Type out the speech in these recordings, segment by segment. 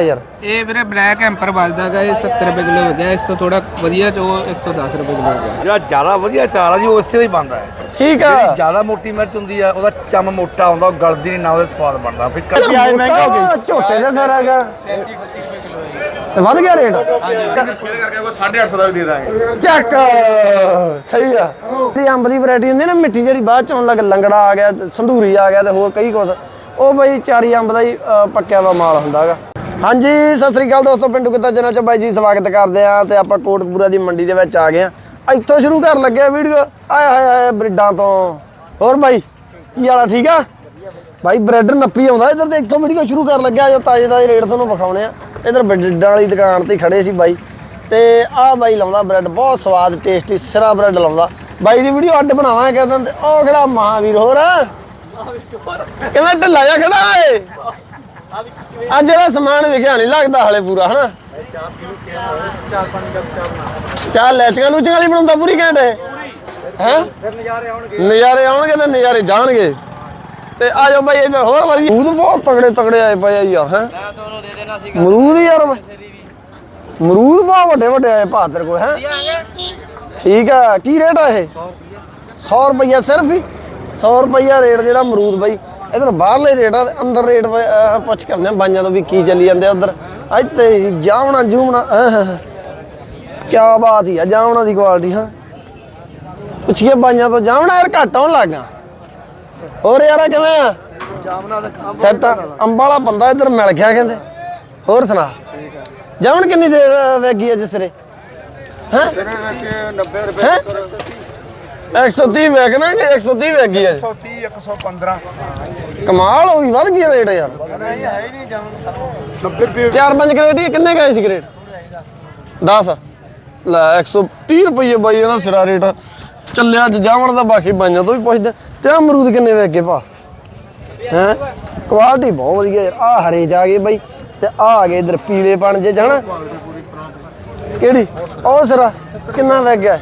ਯਾਰ। ਇਹ ਵੀਰੇ ਬਲੈਕ ਐਂਪਰ ਵੱਜਦਾਗਾ ਇਹ 70 ਰੁਪਏ ਕਿਲੋ ਹੋ ਗਿਆ ਇਸ ਤੋਂ ਥੋੜਾ ਵਧੀਆ ਚੋ 110 ਰੁਪਏ ਕਿਲੋ ਹੋ ਗਿਆ। ਜਿਹੜਾ ਜ਼ਿਆਦਾ ਵਧੀਆ ਚਾਰ ਆ ਜੀ ਉਹ ਇਸੇ ਦਾ ਹੀ ਬਣਦਾ ਹੈ। ਠੀਕ ਆ। ਜਿਹੜੀ ਜ਼ਿਆਦਾ ਮੋਟੀ ਮਿਰਚ ਹੁੰਦੀ ਆ ਉਹਦਾ ਚਮ ਮੋਟਾ ਹੁੰਦਾ ਉਹ ਗਲਦੀ ਨਹੀਂ ਨਾ ਉਹਦਾ ਸਵਾਦ ਬਣਦਾ। ਫਿਰ ਕ- ਪਿਆਜ਼ ਮਹਿੰਗਾ ਹੋ ਗਿਆ। ਝੋਟੇ ਦਾ ਸਾਰਾ ਹੈਗਾ। ਤੇ ਵੱਧ ਗਿਆ ਰੇਟ? ਚੱਕ। ਸਹੀ ਆ। ਜਿਹੜੀ ਅੰਬ ਦੀ ਵੈਰਾਈਟੀ ਹੁੰਦੀ ਨਾ ਮਿੱਠੀ ਜਿਹੜੀ ਬਾਅਦ ਚ ਆਉਣ ਲੱਗ ਲੰਗੜਾ ਆ ਗਿਆ ਤੇ ਸੰਧੂਰੀ ਆ ਗਿਆ ਤੇ ਹੋਰ ਕਈ ਕੁਛ। ਉਹ ਬਈ ਚਾਰੀ ਅੰਬ ਦਾ ਹੀ ਪੱਕਿਆ ਵਾ ਮਾਲ ਹੁੰਦਾਗਾ ਹਾਂਜੀ, ਸਤਿ ਸ੍ਰੀ ਅਕਾਲ ਦੋਸਤੋ, ਪਿੰਡੂ ਕਿੱਦਾਂ ਚੈਨਲ ਚ ਬਾਈ ਜੀ ਸਵਾਗਤ ਕਰਦੇ ਆ ਤੇ ਆਪਾਂ ਕੋਟਪੂਰਾ ਦੀ ਮੰਡੀ ਦੇ ਵਿੱਚ ਆ ਗਏ ਆ ਇੱਥੋਂ ਸ਼ੁਰੂ ਕਰਨ ਲੱਗੇ ਵੀਡੀਓ। ਆਏ ਹਾਏ ਹਾਏ, ਬਰੀਡਾਂ ਤੋਂ। ਹੋਰ ਬਾਈ, ਕੀ ਹਾਲਾ ਠੀਕ ਆ? ਭਾਈ ਬ੍ਰੈਡ ਨੱਪੀ ਆਉਂਦਾ ਇਧਰ ਤੇ, ਇੱਥੋਂ ਵੀਡੀਓ ਸ਼ੁਰੂ ਕਰਨ ਲੱਗਿਆ, ਜੋ ਤਾਜ਼ੇ ਤਾਜ਼ੇ ਰੇਟ ਤੁਹਾਨੂੰ ਵਿਖਾਉਣੇ ਆ। ਇਧਰ ਬ੍ਰੈਡਾਂ ਵਾਲੀ ਦੁਕਾਨ ਤੇ ਖੜੇ ਸੀ ਬਾਈ। ਤੇ ਆਹ ਬਾਈ ਲਾਉਂਦਾ ਬ੍ਰੈਡ, ਬਹੁਤ ਸਵਾਦ, ਟੇਸਟੀ, ਸਿਰਾ ਬ੍ਰੈਡ ਲਾਉਂਦਾ। ਬਾਈ ਦੀ ਵੀਡੀਓ ਅੱਡ ਬਣਾਵਾਂਗੇ ਕਹਿੰਦੇ ਤੇ ਉਹ ਕਿਹੜਾ ਮਹਾਵੀਰ ਹੋਰ ਕਿਵੇਂ ਢਿੱਲਾ ਜਿਹਾ ਖੜਾ ਏ ਆ ਜਿਹੜਾ ਸਮਾਨ ਵਿਖਿਆ ਨਹੀਂ, ਲੱਗਦਾ ਹਲੇ ਪੂਰਾ, ਹਨਾ? ਚਾਹ ਲੈਚੀਆਂ ਲੂਚੀਆਂ ਵਾਲੀ ਬਣਾਉਂਦਾ ਪੂਰੀ ਘੈਂਟ ਹੈ ਹੈ? ਨਜ਼ਾਰੇ ਆਉਣਗੇ ਤੇ ਨਜ਼ਾਰੇ ਜਾਣਗੇ। ਤੇ ਆ ਜਾਓ ਬਾਈ ਇੱਧਰ ਹੋਰ ਵਾਰੀ ਮਰੂਦ ਬਹੁਤ ਤਗੜੇ ਤਗੜੇ ਆਏ ਪਏ ਆ ਯਾਰ ਹੈ? ਮਰੂਦ ਯਾਰ ਮਰੂਦ ਬਹੁਤ ਵੱਡੇ ਵੱਡੇ ਆਏ ਭਾ ਤੇਰੇ ਕੋਲ, ਹੈ? ਠੀਕ ਆ, ਕੀ ਰੇਟ ਆ ਇਹ? 100 ਰੁਪਈਆ ਸਿਰਫ ਹੀ? 100 ਰੁਪਈਆ ਰੇਟ ਜਿਹੜਾ ਮਰੂਦ ਬਾਈ। ਇਧਰ ਬਾਹਰਲੇ ਰੇਟ ਆ ਅੰਦਰ ਰੇਟ ਪੁੱਛ ਕਰਦੇ ਆ ਬਾਈਆਂ ਤੋਂ ਵੀ ਕੀ ਚੱਲੀ ਜਾਂਦੇ ਆ ਉਧਰ। ਇੱਥੇ ਜਾਵਣਾ ਜੂਵਣਾ ਕੀ ਬਾਤ ਹੀ ਆ ਜਾਵਣਾ ਦੀ ਕੁਆਲਿਟੀ ਹਾਂ। ਪੁੱਛੀਏ ਬਾਈਆਂ ਤੋਂ ਜਾਵਣਾ ਯਾਰ ਘੱਟ ਆਉਣ ਲੱਗਾ ਹੋਰ ਯਾਰਾ ਕਿਵੇਂ ਆ? ਜਾਮਨਾ ਦਾ ਕੰਮ ਸੈੱਟ ਅੰਬ ਵਾਲਾ ਬੰਦਾ ਇੱਧਰ ਮਿਲ ਗਿਆ ਕਹਿੰਦੇ। ਹੋਰ ਸੁਣਾ? ਜਾਵਣ ਕਿੰਨੀ ਦੇਰ ਵੇਗੀ ਅੱਜ ਸਿਰੇ ਹੈ? 90 ਰੁਪਏ 130 ਵੇਚਣਾ ਕਿ 130 ਵੇਗੀ ਅੱਜ 130 115 ਕਮਾਲ ਹੋ ਗਈ ਵੱਧ ਗਈ ਰੇਟ ਯਾਰ। ਨਹੀਂ ਹੈ ਹੀ ਨਹੀਂ ਜਾਮ 90 ਰੁਪਏ ਚਾਰ ਪੰਜ ਕਰੇਟ ਹੀ ਕਿੰਨੇ ਗਏ ਸੀ ਕਰੇਟ? 10 ਲੈ 130 ਰੁਪਏ ਬਾਈ ਇਹਦਾ ਸਿਰਾ ਰੇਟ। ਚੱਲਿਆ ਅੱਜ ਜਾਵਣ ਦਾ ਬਾਕੀ ਬਾਈਆਂ ਤੋਂ ਵੀ ਪੁੱਛਦੇ ਤੇ ਆਹ ਅਮਰੂਦ ਕਿੰਨੇ ਵੇਚ ਗਏ ਭਾ? ਹੈ? ਕੁਆਲਿਟੀ ਬਹੁਤ ਵਧੀਆ ਯਾਰ। ਆ ਹਰੇ ਜਾ ਗਏ ਬਾਈ ਤੇ ਆ ਆ ਗਏ ਇਧਰ ਪੀਲੇ ਬਣ ਜੇ ਜਾਣਾ? ਕਿਹੜੀ? ਉਹ ਸਿਰਾ ਕਿੰਨਾ ਵੇਚ ਗਿਆ?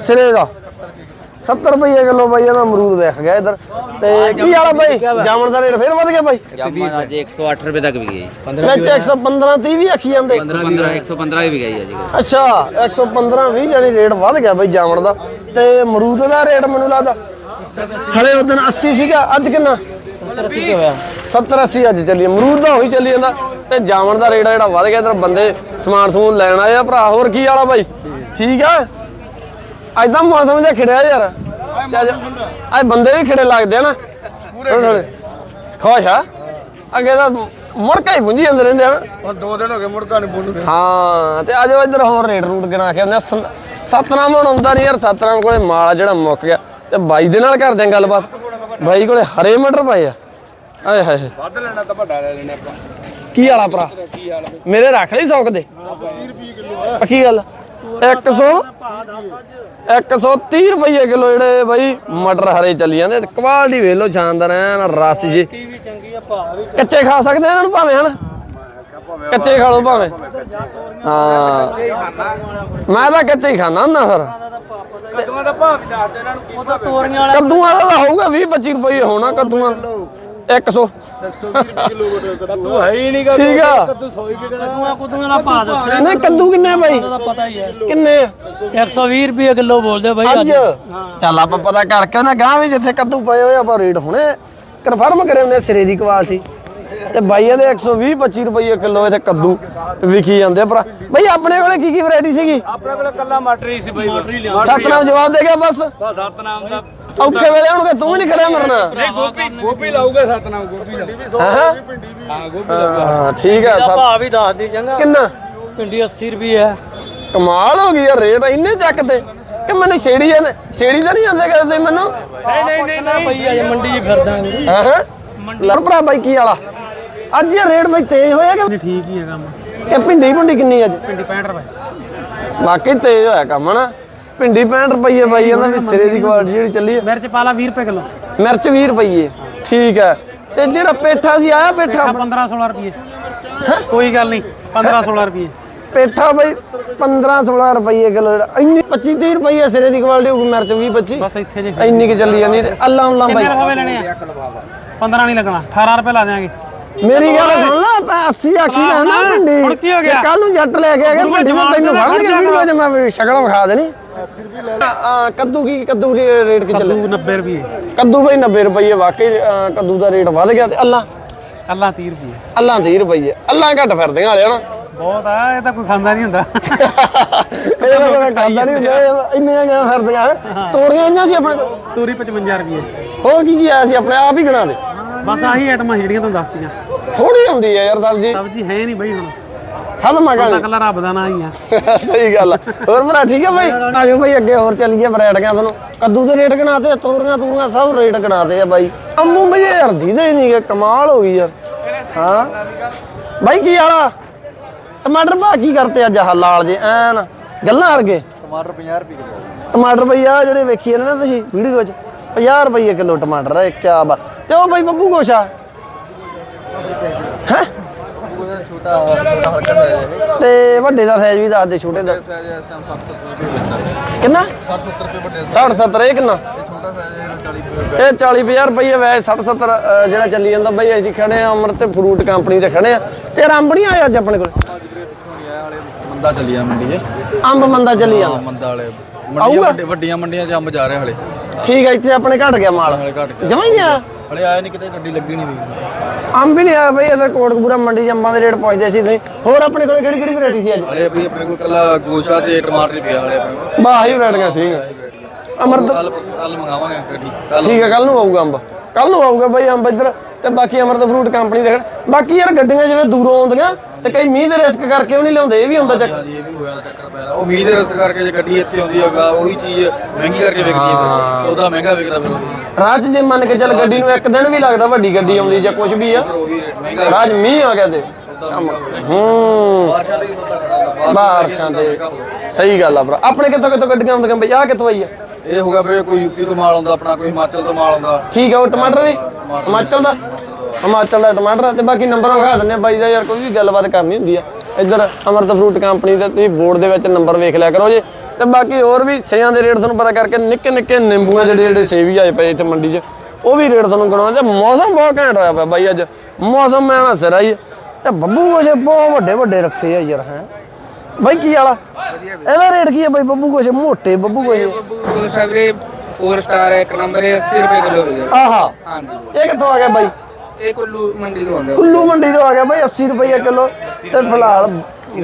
ਸਿਰੇ ਦਾ। 70 ਰੁਪਏ ਕਿਲੋ ਬਾਈ ਇਹਦਾ ਅਮਰੂਦ ਵੇਖ ਗਿਆ ਇਧਰ। ਤੇ ਕੀ ਵਾਲਾ ਬਾਈ? ਜਾਮਣ ਦਾ ਰੇਟ ਫੇਰ ਵਧ ਗਿਆ ਬਾਈ? ਜਾਮਾ ਅੱਜ 108 ਰੁਪਏ ਤੱਕ ਵੀ ਗਈ ਵਿੱਚ 115 30 ਵੀ ਆਖੀ ਜਾਂਦੇ। 15 115 ਵੀ ਗਈ ਅੱਜ ਅੱਛਾ 115 20 ਜਾਨੀ ਰੇਟ ਵੱਧ ਗਿਆ ਬਈ ਜਾਮਣ ਦਾ। ਤੇ ਅਮਰੂਦ ਦਾ ਰੇਟ ਮੈਨੂੰ ਲੱਗਦਾ ਹਲੇ ਉਦੋਂ 80 ਸੀਗਾ ਅੱਜ ਕਿੰਨਾ? 70 80 ਹੋਇਆ। 70 80 ਅੱਜ ਚੱਲੀ ਅਮਰੂਦ ਦਾ ਉਹੀ ਚੱਲੀ ਜਾਂਦਾ। ਤੇ ਜਾਮਣ ਦਾ ਰੇਟ ਜਿਹੜਾ ਵੱਧ ਗਿਆ ਇਧਰ ਬੰਦੇ ਸਮਾਨ ਸਮੂਨ ਲੈਣ ਆਏ ਆ ਭਰਾ ਹੋਰ ਕੀ ਵਾਲਾ ਬਾਈ? ਠੀਕ ਆ? ਅੱਜ ਤਾਂ ਮੌਸਮ ਜਿਹਾ ਖਿੜਿਆ ਯਾਰ। ਅੱਜ ਅੱਜ ਬੰਦੇ ਵੀ ਖਿੜੇ ਲੱਗਦੇ ਆ ਨਾ। ਥੋੜੇ ਥੋੜੇ ਖੁਸ਼ ਆ। ਅੱਗੇ ਤਾਂ ਮੁੜਕਾ ਹੀ ਪੁੰਜੀ ਜਾਂਦੇ ਰਹਿੰਦੇ ਹਨ ਹੁਣ ਦੋ ਦਿਨ ਹੋ ਗਏ ਮੁੜਕਾ ਨਹੀਂ ਬੋਲੂ ਹਾਂ ਤੇ ਆਜੋ ਇੱਧਰ ਹੋਰ ਰੇਟ ਰੂਟ ਗਿਣਾ ਕੇ ਆਉਂਦੇ ਆ। ਸਤਨਾਮ ਹੁਣ ਆਉਂਦਾ ਨਹੀਂ ਯਾਰ ਸਤਨਾਮ ਕੋਲੇ ਮਾਲ ਜਿਹੜਾ ਮੁੱਕ ਗਿਆ। ਤੇ ਬਾਈ ਦੇ ਨਾਲ ਕਰਦੇ ਆ ਗੱਲਬਾਤ। ਬਾਈ ਕੋਲੇ ਹਰੇ ਮਟਰ ਪਏ ਆ। ਆਏ ਹਾਏ। ਵੱਧ ਲੈਣਾ ਤਾਂ ਵੱਡਾ ਲੈ ਲੈਣੇ ਆਪਾਂ। ਕੀ ਵਾਲਾ ਭਰਾ? ਮੇਰੇ ਰੱਖ ਲਈ ਸੌਕ ਦੇ। ਪੱਕੀ ਗੱਲ? 100 130 ਰੁਪਏ ਕਿਲੋ ਜਿਹੜੇ ਬਾਈ ਮਟਰ ਹਰੇ ਚੱਲੀ ਜਾਂਦੇ। ਤੇ ਕੁਆਲਿਟੀ ਵੇਖ ਲਓ ਸ਼ਾਨਦਾਰ ਐਨ ਰਸ ਜੀ। ਕੱਚੇ ਖਾ ਸਕਦੇ ਇਹਨਾਂ ਨੂੰ ਭਾਵੇਂ ਹਨ? ਕੱਚੇ ਖਾ ਲਓ ਭਾਵੇਂ। ਹਾਂ। ਮੈਂ ਤਾਂ ਕੱਚੇ ਹੀ ਖਾਣਾ ਹੁੰਦਾ ਫਿਰ। ਕੱਦੂਆਂ ਦਾ ਭਾਅ ਵੀ ਦੱਸ ਦੇ ਇਹਨਾਂ ਨੂੰ ਉਹ ਤਾਂ ਤੋਰੀਆਂ ਕੱਦੂਆਂ ਦਾ ਹੋਊਗਾ 20 25 ਰੁਪਏ ਹੋਣਾ ਕੱਦੂਆਂ 100 ਕੱਦੂ ਹੈ ਹੀ ਨਹੀਂਗਾ ਠੀਕ ਆ। ਕੱਦੂ ਸੋਈ ਵੀ ਕੱਦੂਆਂ ਕੁੱਦੂਆਂ ਦਾ ਭਾਅ ਦੱਸਿਆ। ਨਹੀਂ ਕੱਦੂ ਕਿੰਨੇ ਆ ਬਾਈ? ਪਤਾ ਹੀ ਹੈ। ਕਿੰਨੇ ਆ? 120 ਰੁਪਏ ਕਿਲੋ ਬੋਲਦੇ ਬਾਈ ਅੱਜ। ਚੱਲ ਆਪਾਂ ਪਤਾ ਕਰਕੇ ਨਾ ਗਾਂ ਵੀ ਜਿੱਥੇ ਕੱਦੂ ਪਏ ਹੋਏ ਆਪਾਂ ਰੇਟ ਹੁਣੇ ਕਨਫਰਮ ਕਰੇ ਉਹਨੇ ਸਿਰੇ ਦੀ ਕੁਆਲਿਟੀ ਤੇ ਬਾਈਆਂ ਦੇ 120 25 ਰੁਪਏ ਕਿਲੋ ਇੱਥੇ ਕੱਦੂ ਵਿਕੀ ਜਾਂਦੇ ਆ ਭਰਾ। ਬਈ ਆਪਣੇ ਕੋਲੇ ਕੀ ਕੀ ਵੈਰਾਈਟੀ ਸੀਗੀ? ਆਪਣੇ ਕੋਲ ਕੱਲਾ ਮਟਰ ਹੀ ਸੀ ਬਾਈ ਮਟਰ ਹੀ ਲਿਆ ਸਤਨਾਮ ਜਵਾਬ ਦੇ ਗਿਆ ਬਸ ਸਤਨਾਮ ਦਾ ਔਖੇ ਵੇਲੇ ਹੁਣ ਤੂੰ ਵੀ ਨਹੀਂ ਖੜਿਆ ਮਰਨਾ। ਨਹੀਂ ਗੋਪੀ ਗੋਪੀ ਲਾਊਗਾ ਸਤਨਾਮ ਗੋਪੀ ਲਾਊਗਾ ਹਾਂ ਹਾਂ ਗੋਪੀ ਹਾਂ ਠੀਕ ਆ ਸਤ- ਭਾਅ ਵੀ ਦੱਸ ਦੀ ਚੰਗਾ। ਕਿੰਨਾ? ਭਿੰਡੀ 80 ਰੁਪਏ ਹੈ ਕਮਾਲ ਹੋ ਗਈ ਯਾਰ ਰੇਟ ਇੰਨੇ ਚੱਕ ਤੇ। ਕਿ ਮੈਨੂੰ ਛੇੜੀ ਜਾਂਦੇ ਛੇੜੀ ਤਾਂ ਨਹੀਂ ਜਾਂਦੇ ਕਦੇ ਤੁਸੀਂ ਮੈਨੂੰ? ਨਹੀਂ ਨਹੀਂ ਨਹੀਂ ਨਹੀਂ। ਬਈ ਅਜੇ ਮੰਡੀ 'ਚ ਫਿਰਦਾ ਹਾਂ? ਹਾਂ ਲੜ ਭਰਾ ਬਾਈ ਕੀ ਵਾਲਾ ਅੱਜ ਇਹ ਰੇਟ ਬਈ ਤੇਜ਼ ਹੋਇਆ ਕਿ ਠੀਕ ਹੀ ਹੈ ਕੰਮ। ਇਹ ਭਿੰਡੀ ਭੁੰਡੀ ਕਿੰਨੀ ਅੱਜ? ਭਿੰਡੀ 65 ਰੁਪਏ। ਵਾਕਈ ਤੇਜ਼ ਹੋਇਆ ਕੰਮ ਨਾ ਭਿੰਡੀ 65 ਰੁਪਏ ਬਾਈ ਕਹਿੰਦਾ ਵੀ ਸਿਰੇ ਦੀ ਕੁਆਲਿਟੀ ਜਿਹੜੀ ਚੱਲੀ ਹੈ ਮਿਰਚ ਪਾਲਾ 20 ਰੁਪਏ ਕਿਲੋ। ਮਿਰਚ 20 ਰੁਪਏ ਠੀਕ ਹੈ। ਤੇ ਜਿਹੜਾ ਪੇਠਾ ਸੀ ਆਇਆ ਪੇਠਾ? 15 16 ਰੁਪਏ ਕੋਈ ਗੱਲ ਨਹੀਂ 15 16 ਰੁਪਏ ਪੇਠਾ ਬਈ 15 16 ਰੁਪਏ ਕਿਲੋ ਇੰਨੀ 25 30 ਰੁਪਏ ਸਿਰੇ ਦੀ ਕੁਆਲਿਟੀ ਹੋਊਗੀ ਮਿਰਚ 20 25 ਬਸ ਇੱਥੇ ਜੇ ਇੰਨੀ ਕਿ ਚੱਲੀ ਜਾਂਦੀ ਤੇ ਅੱਲਾ ਉੱਲਾ ਬਾਈ। ਕਿੰਨੇ ਰੁਪਏ ਲੈਣੇ ਆ? 15 ਨਹੀਂ ਲੱਗਣਾ 18 ਰੁਪਏ ਲਾ ਦੇਾਂਗੇ ਮੇਰੀ ਗੱਲ ਸੁਣ ਲੈ ਆਪਾਂ 80 ਆਖੀ ਜਾਂਦਾ ਭਿੰਡੀ। ਹੁਣ ਕੀ ਹੋ ਗਿਆ? ਕੱਲ ਨੂੰ ਜੱਟ ਲੈ ਕੇ ਆ ਗਿਆ ਭਿੰਡੀ ਤਾਂ ਤੈਨੂੰ ਫੜ ਕੇ ਵੀਡੀਓ 'ਚ ਮੈਂ ਸ਼ਕਲ ਵਿਖਾ ਦੇਣੀ। ਕੱਦੂ ਕੀ ਕੱਦੂ ਦੀ ਰੇਟ ਕੀ ਚੱਲੇ 90 ਰੁਪਏ। ਕੱਦੂ ਬਈ 90 ਰੁਪਏ ਵਾਕਈ ਕੱਦੂ ਦਾ ਰੇਟ ਵੱਧ ਗਿਆ ਤੇ ਅੱਲਾ? ਅੱਲਾ 30 ਰੁਪਏ। ਅੱਲਾ 30 ਰੁਪਏ। ਅੱਲਾ ਘੱਟ ਫਿਰਦੇ ਵਾਲੇ ਹਨਾ ਬਹੁਤ ਆ ਇਹ ਤਾਂ ਕੋਈ ਖਾਂਦਾ ਨਹੀਂ ਹੁੰਦਾ। ਇਹ ਤਾਂ ਕੋਈ ਖਾਂਦਾ ਨਹੀਂ ਹੁੰਦਾ ਇੰਨੀਆਂ ਗਾਂ ਫਿਰਦੀਆਂ। ਹੈਂ। ਤੋਰੀਆਂ ਇੰਨੀਆਂ ਸੀ ਆਪਣੇ ਕੋਲ? ਤੂਰੀ 55 ਰੁਪਏ। ਹੋਰ ਕੀ ਕੀ ਆਇਆ ਸੀ? ਆਪਣੇ ਆਪ ਹੀ ਗਣਾ ਦੇ। ਬਸ ਆਹੀ ਆਈਟਮਾਂ ਜਿਹੜੀਆਂ ਤੁਹਾਨੂੰ ਦੱਸਤੀਆਂ। ਥੋੜੀ ਹੁੰਦੀ ਹੈ ਯਾਰ ਸਬਜ਼ੀ। ਸਬਜ਼ੀ ਹੈ ਨਹੀਂ ਬਈ ਹੁਣ। ਖਤਮ ਆ ਤਾਂ ਗਾਣੀ ਕੱਲਾ ਰੱਬ ਦਾ ਨਾਂ ਹੀ ਆ। ਸਹੀ ਗੱਲ ਆ। ਹੋਰ ਭਰਾ ਠੀਕ ਹੈ ਬਾਈ? ਆਜੋ ਬਾਈ ਅੱਗੇ ਹੋਰ ਚੱਲੀਏ ਵੈਰਾਈਟੀਆਂ ਤੁਹਾਨੂੰ। ਕੱਦੂ ਦੇ ਰੇਟ ਗਣਾਤੇ ਤੋਰੀਆਂ ਤੂਰੀਆਂ ਸਭ ਰੇਟ ਗਣਾਤੇ ਆ ਬਾਈ। ਅੰਮੂ ਬਈ ਯਾਰ ਦੀਦੇ ਨਹੀਂ ਗੇ ਕਮਾਲ ਹੋ ਗਈ ਯਾਰ ਹਾਂ। ਬਾਈ ਕੀ ਹਾਲਾ ਟਮਾਟਰ ਭਾ ਕੀ ਕਰਤੇ ਅੱਜ ਆਹ ਲਾਲ ਜੇ ਐਨ ਗੱਲਾਂ ਵਰਗੇ ਟਮਾਟਰ 50 ਰੁਪਏ ਕਿਲੋ ਟਮਾਟਰ ਬਈ ਆ ਜਿਹੜੇ ਵੇਖੀ ਨਾ ਤੁਸੀਂ ਵੀਡੀਓ ਵਿੱਚ 50 ਰੁਪਏ ਕਿਲੋ ਟਮਾਟਰ ਹੈ ਕਿਆ ਬਾ ਤੇ ਉਹ ਬਾਈ ਬੱਬੂ ਗੋਸ਼ਾ ਹੈ? ਛੋਟਾ ਹਲਕਾ ਹੈ ਤੇ ਵੱਡੇ ਦਾ ਸਾਈਜ਼ ਵੀ ਦੱਸ ਦੇ ਛੋਟੇ ਦਾ। ਸਾਈਜ਼ ਇਸ ਟਾਈਮ 60 ਰੁਪਏ ਕਿੰਨਾ? 60 70 ਰੁਪਏ ਵੱਡੇ 60 70 ਇਹ ਕਿੰਨਾ? ਛੋਟਾ ਸਾਈਜ਼ 40 ਰੁਪਏ ਇਹ 40 50 ਰੁਪਏ ਵੈ 60 70 ਅ, ਜਿਹੜਾ ਚੱਲੀ ਜਾਂਦਾ ਬਈ ਅਸੀਂ ਖੜੇ ਆ ਅਮਰ ਤੇ ਫਰੂਟ ਕੰਪਨੀ ਤੇ ਖੜੇ ਆ ਤੇ ਅੰਬ ਨਹੀਂ ਆਇਆ ਅੱਜ ਆਪਣੇ ਕੋਲ? ਮੰਦਾ ਚੱਲੀ ਆ ਮੰਡੀ 'ਚ ਅੰਬ ਮੰਦਾ ਚੱਲੀ ਜਾਂਦਾ? ਮੰਦਾ ਵਾਲੇ ਆਊਗਾ? ਮੰਡੀਆਂ ਵੱਡੀ- ਵੱਡੀਆਂ ਮੰਡੀਆਂ 'ਚ ਅੰਬ ਜਾ ਰਹੇ ਹਲੇ। ਠੀਕ ਹੈ ਇੱਥੇ ਆਪਣੇ ਘਟ ਗਿਆ ਮਾਲ। ਹਲੇ ਘਟ ਗਿਆ। ਜਮਾਂ ਹੀ ਹਲੇ ਆਇਆ ਨਹੀਂ ਕਿਤੇ ਗੱਡੀ ਲੱਗੀ ਨਹੀਂ ਵੀ ਅੰਬ ਹੀ ਨਹੀਂ ਆਇਆ ਬਈ ਇਧਰ ਕੋਟਕਪੂਰਾ ਮੰਡੀ 'ਚ ਅੰਬਾਂ ਦੇ ਰੇਟ ਪਹੁੰਚਦੇ ਸੀ ਤੁਸੀਂ। ਹੋਰ ਆਪਣੇ ਕੋਲ ਕਿਹੜੀ ਕਿਹੜੀ ਵੈਰਾਈਟੀ ਸੀ ਅੱਜ? ਹਲੇ ਵੀ ਆਪਣੇ ਕੋਲ ਕੱਲਾ ਗੋਸ਼ਾ ਤੇ ਟਮਾਟਰ ਹੀ ਪਿਆ ਹਲੇ ਆਪਣੇ ਕੋਲ। ਬਾਹ ਹੀ ਵੈਰਾਈਟੀਆਂ ਸੀ ਅਮਰਤ ਕੱਲ ਪਰਸੋਂ ਕੱਲ ਮੰਗਾਵਾਂਗੇ ਗੱਡੀ ਕੱਲ ਠੀਕ ਹੈ ਕੱਲ ਨੂੰ ਆਊਗਾ ਅੰਬ। ਕੱਲ ਨੂੰ ਆਊਗਾ ਬਈ ਅੰਬ ਇੱਧਰ ਤੇ ਬਾਕੀ ਅਮਰਤ ਫਰੂਟ ਕੰਪਨੀ ਦੇ ਖੜੇ ਬਾਕੀ ਯਾਰ ਗੱਡੀਆਂ ਜਿਵੇਂ ਦੂਰੋਂ ਆਉਂਦੀਆਂ ਤੇ ਕਈ ਮੀਂਹ ਦੇ ਰਿਸਕ ਕਰਕੇ ਉਹ ਨਹੀਂ ਲਿਆਉਂਦੇ ਇਹ ਵੀ ਹੁੰਦਾ ਚੱਕ ਹਾਂਜੀ ਇਹ ਵੀ ਹੋਇਆ ਚੱਕਰ ਪੈਦਾ ਉਮੀਦ ਹੈ ਰਸਕ ਕਰਕੇ ਜੇ ਗੱਡੀ ਇੱਥੇ ਆਉਂਦੀ ਹੈਗਾ ਉਹੀ ਚੀਜ਼ ਮਹਿੰਗੀ ਕਰਕੇ ਵਿਕਦੀ ਹੈ। ਸੌਦਾ ਮਹਿੰਗਾ ਵਿਕਦਾ ਫਿਰ ਉਹ। 'ਚ ਜੇ ਮੰਨ ਕੇ ਚੱਲ ਗੱਡੀ ਨੂੰ ਇੱਕ ਦਿਨ ਵੀ ਲੱਗਦਾ ਵੱਡੀ ਗੱਡੀ ਆਉਂਦੀ ਜਾਂ ਕੁਝ ਵੀ ਆ ਵੀ ਰਾਜ ਮੀਂਹ ਆ ਗਿਆ ਤੇ। ਹੂੰ ਦੇ ਬਾਰਸ਼ਾਂ ਦੇ ਸਹੀ ਗੱਲ ਆ ਭਰਾ। ਆਪਣੇ ਕਿੱਥੋਂ ਕਿੱਥੋਂ ਗੱਡੀਆਂ ਆਉਂਦੀਆਂ ਬਈ? ਆਹ ਕਿੱਥੋਂ ਆਈ ਆ? ਇਹ ਹੋਗਾ ਵੀਰੇ ਕੋਈ ਯੂਪੀ ਤੋਂ ਮਾਲ ਆਉਂਦਾ ਆਪਣਾ ਕੋਈ ਹਿਮਾਚਲ ਤੋਂ ਮਾਲ ਆਉਂਦਾ। ਠੀਕ ਆ ਉਹ ਟਮਾਟਰ ਵੀ? ਹਿਮਾਚਲ ਦਾ? ਹਿਮਾਚਲ ਦਾ ਟਮਾਟਰ ਤੇ ਬਾਕੀ ਨੰਬਰ ਵਿਖਾ ਦਿੰਦੇ ਆ ਬਾਈ ਦਾ ਯਾਰ ਕੋਈ ਵੀ ਗੱਲਬਾਤ ਕਰਨੀ ਹੁੰਦੀ ਆ। ਇੱਧਰ ਅਮਰਤ ਫਰੂਟ ਕੰਪਨੀ ਦਾ ਤੁਸੀਂ ਬੋਰਡ ਦੇ ਵਿੱਚ ਨੰਬਰ ਵੇਖ ਲਿਆ ਕਰੋ ਜੇ। ਤੇ ਬਾਕੀ ਹੋਰ ਵੀ ਸੇਆਂ ਦੇ ਰੇਟ ਤੁਹਾਨੂੰ ਪਤਾ ਕਰਕੇ ਨਿੱਕੇ ਨਿੱਕੇ ਨਿੰਬੂਆਂ ਜਿਹੜੇ ਜਿਹੜੇ ਸੇਬ ਵੀ ਆਏ ਪਏ ਇੱਥੇ ਮੰਡੀ 'ਚ ਉਹ ਵੀ ਰੇਟ ਤੁਹਾਨੂੰ ਗਣਾਉਂਦੇ ਮੌਸਮ ਬਹੁਤ ਘੈਂਟ ਹੋਇਆ ਪਿਆ ਬਾਈ ਅੱਜ। ਮੌਸਮ ਮੈਂ ਨਾ ਸਿਰਾ ਹੀ ਤੇ ਬੱਬੂ ਕੋਸ਼ੇ ਬਹੁਤ ਵੱਡੇ ਵੱਡੇ ਰੱਖੇ ਆ ਯਾਰ ਹੈ। ਬਾਈ ਕੀ ਵਾਲਾ? ਇਹਦਾ ਰੇਟ ਕੀ ਹੈ ਬਾਈ ਬੱਬੂ ਕੋਸ਼ੇ? ਮੋਟੇ ਬੱਬੂ ਕੋਸ਼ੇ। ਗੋਸ਼ਾ ਵੀਰੇ 4 ਸਟਾਰ ਹੈ ਇੱਕ ਨੰਬਰ ਹੈ 80 ਰੁਪਏ ਕਿਲੋ ਵੀਰੇ ਆਹਾ। ਹਾਂਜੀ। ਇਹ ਕਿੱਥੋਂ ਆ ਗਿਆ ਬਾਈ? ਇਹ ਕੁੱਲੂ ਮੰਡੀ ਤੋਂ ਆਉਂਦਾ ਕੁੱਲੂ ਮੰਡੀ ਤੋਂ ਆ ਗਿਆ ਬਾਈ 80 ਰੁਪਏ ਕਿਲੋ। ਤੇ ਫਿਲਹਾਲ